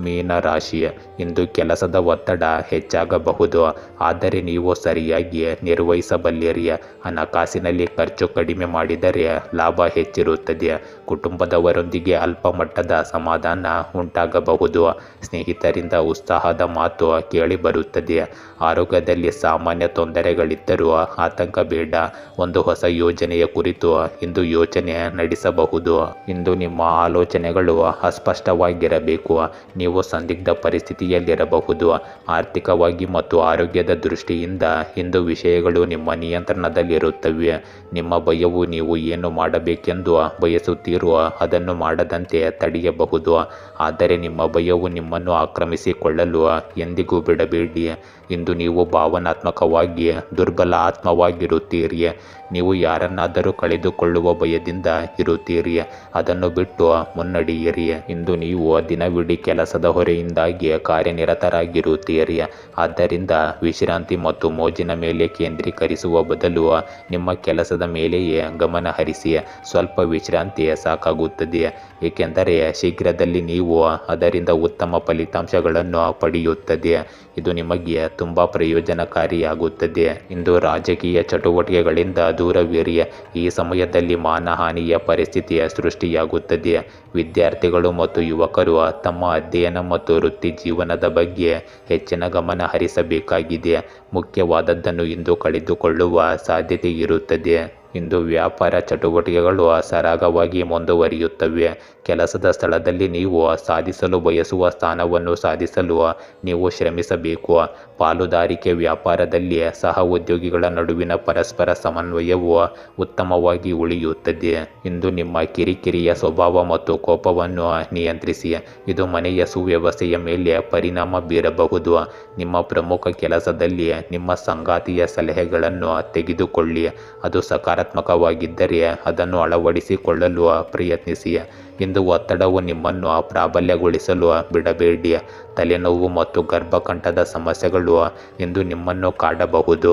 ಮೀನ ರಾಶಿ ಇಂದು ಕೆಲಸದ ಒತ್ತಡ ಹೆಚ್ಚಾಗಬಹುದು. ಆದರೆ ನೀವು ಸರಿಯಾಗಿ ನಿರ್ವಹಿಸಬಲ್ಲಿರಿ ಹಣಕಾಸಿನಲ್ಲಿ ಖರ್ಚು ಕಡಿಮೆ ಮಾಡಿದರೆ ಲಾಭ ಹೆಚ್ಚಿರುತ್ತದೆ. ಕುಟುಂಬದವರೊಂದಿಗೆ ಅಲ್ಪ ಮಟ್ಟದ ಸಮಾಧಾನ ಉಂಟಾಗಬಹುದು. ಸ್ನೇಹಿತರಿಂದ ಉತ್ಸಾಹದ ಮಾತು ಕೇಳಿಬರುತ್ತದೆ. ಆರೋಗ್ಯದಲ್ಲಿ ಸಾಮಾನ್ಯ ತೊಂದರೆಗಳಿದ್ದರೂ ಆತಂಕ ಬೇಡ. ಒಂದು ಹೊಸ ಯೋಜನೆಯ ಕುರಿತು ಇಂದು ಯೋಚನೆ ನಡೆಸಬಹುದು. ಇಂದು ನಿಮ್ಮ ಆಲೋಚನೆಗಳು ಅಸ್ಪಷ್ಟವಾಗಿರಬೇಕು. ನೀವು ಸಂದಿಗ್ಧ ಪರಿಸ್ಥಿತಿಯಲ್ಲಿರಬಹುದು. ಆರ್ಥಿಕವಾಗಿ ಮತ್ತು ಆರೋಗ್ಯದ ದೃಷ್ಟಿಯಿಂದ ಇಂದು ವಿಷಯಗಳು ನಿಮ್ಮ ನಿಯಂತ್ರಣದಲ್ಲಿರುತ್ತವೆ. ನಿಮ್ಮ ಭಯವು ನೀವು ಏನು ಮಾಡಬೇಕೆಂದು ಬಯಸುತ್ತೀರೋ ಅದನ್ನು ಮಾಡದಂತೆ ತಡೆಯಬಹುದು. ಆದರೆ ನಿಮ್ಮ ಭಯವು ನಿಮ್ಮನ್ನು ಆಕ್ರಮಿಸಿಕೊಳ್ಳಲು ಎಂದಿಗೂ ಬಿಡಬೇಡಿ. ಇಂದು ನೀವು ಭಾವನಾತ್ಮಕವಾಗಿ ದುರ್ಬಲ ಆತ್ಮವಾಗಿರುತ್ತೀರಿ. ನೀವು ಯಾರನ್ನಾದರೂ ಕಳೆದುಕೊಳ್ಳುವ ಭಯದಿಂದ ಇರುತ್ತೀರಿ. ಅದನ್ನು ಬಿಟ್ಟು ಮುನ್ನಡೆಯಿರಿ. ಇಂದು ನೀವು ದಿನವಿಡೀ ಕೆಲಸದ ಹೊರೆಯಿಂದಾಗಿ ಕಾರ್ಯನಿರತರಾಗಿರುತ್ತೀರಿ. ಆದ್ದರಿಂದ ವಿಶ್ರಾಂತಿ ಮತ್ತು ಮೋಜಿನ ಮೇಲೆ ಕೇಂದ್ರೀಕರಿಸುವ ಬದಲು ನಿಮ್ಮ ಕೆಲಸದ ಮೇಲೆಯೇ ಗಮನ ಹರಿಸಿ. ಸ್ವಲ್ಪ ವಿಶ್ರಾಂತಿ ಸಾಕಾಗುತ್ತದೆ. ಏಕೆಂದರೆ ಶೀಘ್ರದಲ್ಲಿ ನೀವು ಅದರಿಂದ ಉತ್ತಮ ಫಲಿತಾಂಶಗಳನ್ನು ಪಡೆಯುತ್ತದೆ. ಇದು ನಿಮಗೆ ತುಂಬ ಪ್ರಯೋಜನಕಾರಿಯಾಗುತ್ತದೆ. ಇಂದು ರಾಜಕೀಯ ಚಟುವಟಿಕೆಗಳಿಂದ ದೂರವಿರಿ ಈ ಸಮಯದಲ್ಲಿ ಮಾನಹಾನಿಯ ಪರಿಸ್ಥಿತಿಯ ಸೃಷ್ಟಿಯಾಗುತ್ತದೆ. ವಿದ್ಯಾರ್ಥಿಗಳು ಮತ್ತು ಯುವಕರು ತಮ್ಮ ಅಧ್ಯಯನ ಮತ್ತು ವೃತ್ತಿ ಜೀವನದ ಬಗ್ಗೆ ಹೆಚ್ಚಿನ ಗಮನ ಹರಿಸಬೇಕಾಗಿದೆ. ಮುಖ್ಯವಾದದ್ದನ್ನು ಇಂದು ಕಳೆದುಕೊಳ್ಳುವ ಸಾಧ್ಯತೆ ಇರುತ್ತದೆ ಇಂದು ವ್ಯಾಪಾರ ಚಟುವಟಿಕೆಗಳು ಸರಾಗವಾಗಿ ಮುಂದುವರಿಯುತ್ತವೆ. ಕೆಲಸದ ಸ್ಥಳದಲ್ಲಿ ನೀವು ಸಾಧಿಸಲು ಬಯಸುವ ಸ್ಥಾನವನ್ನು ಸಾಧಿಸಲು ನೀವು ಶ್ರಮಿಸಬೇಕು. ಪಾಲುದಾರಿಕೆ ವ್ಯಾಪಾರದಲ್ಲಿ ಸಹ ಉದ್ಯೋಗಿಗಳ ನಡುವಿನ ಪರಸ್ಪರ ಸಮನ್ವಯವು ಉತ್ತಮವಾಗಿ ಉಳಿಯುತ್ತದೆ. ಇಂದು ನಿಮ್ಮ ಕಿರಿಕಿರಿಯ ಸ್ವಭಾವ ಮತ್ತು ಕೋಪವನ್ನು ನಿಯಂತ್ರಿಸಿ. ಇದು ಮನೆಯ ಸುವ್ಯವಸ್ಥೆಯ ಮೇಲೆ ಪರಿಣಾಮ ಬೀರಬಹುದು. ನಿಮ್ಮ ಪ್ರಮುಖ ಕೆಲಸದಲ್ಲಿ ನಿಮ್ಮ ಸಂಗಾತಿಯ ಸಲಹೆಗಳನ್ನು ತೆಗೆದುಕೊಳ್ಳಿ ಅದು ಸಕಾರಾತ್ಮಕವಾಗಿದ್ದರೆ ಅದನ್ನು ಅಳವಡಿಸಿಕೊಳ್ಳಲು ಪ್ರಯತ್ನಿಸಿ ಇಂದು ಒತ್ತಡವು ನಿಮ್ಮನ್ನು ಪ್ರಾಬಲ್ಯಗೊಳಿಸಲು ಬಿಡಬೇಡಿ ತಲೆನೋವು ಮತ್ತು ಗರ್ಭಕಂಠದ ಸಮಸ್ಯೆಗಳು ಇಂದು ನಿಮ್ಮನ್ನು ಕಾಡಬಹುದು.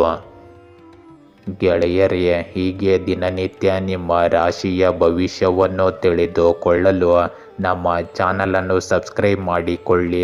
ಗೆಳೆಯರೇ, ಹೀಗೆ ದಿನನಿತ್ಯ ನಿಮ್ಮ ರಾಶಿಯ ಭವಿಷ್ಯವನ್ನು ತಿಳಿದುಕೊಳ್ಳಲು ನಮ್ಮ ಚಾನಲನ್ನು ಸಬ್ಸ್ಕ್ರೈಬ್ ಮಾಡಿಕೊಳ್ಳಿ.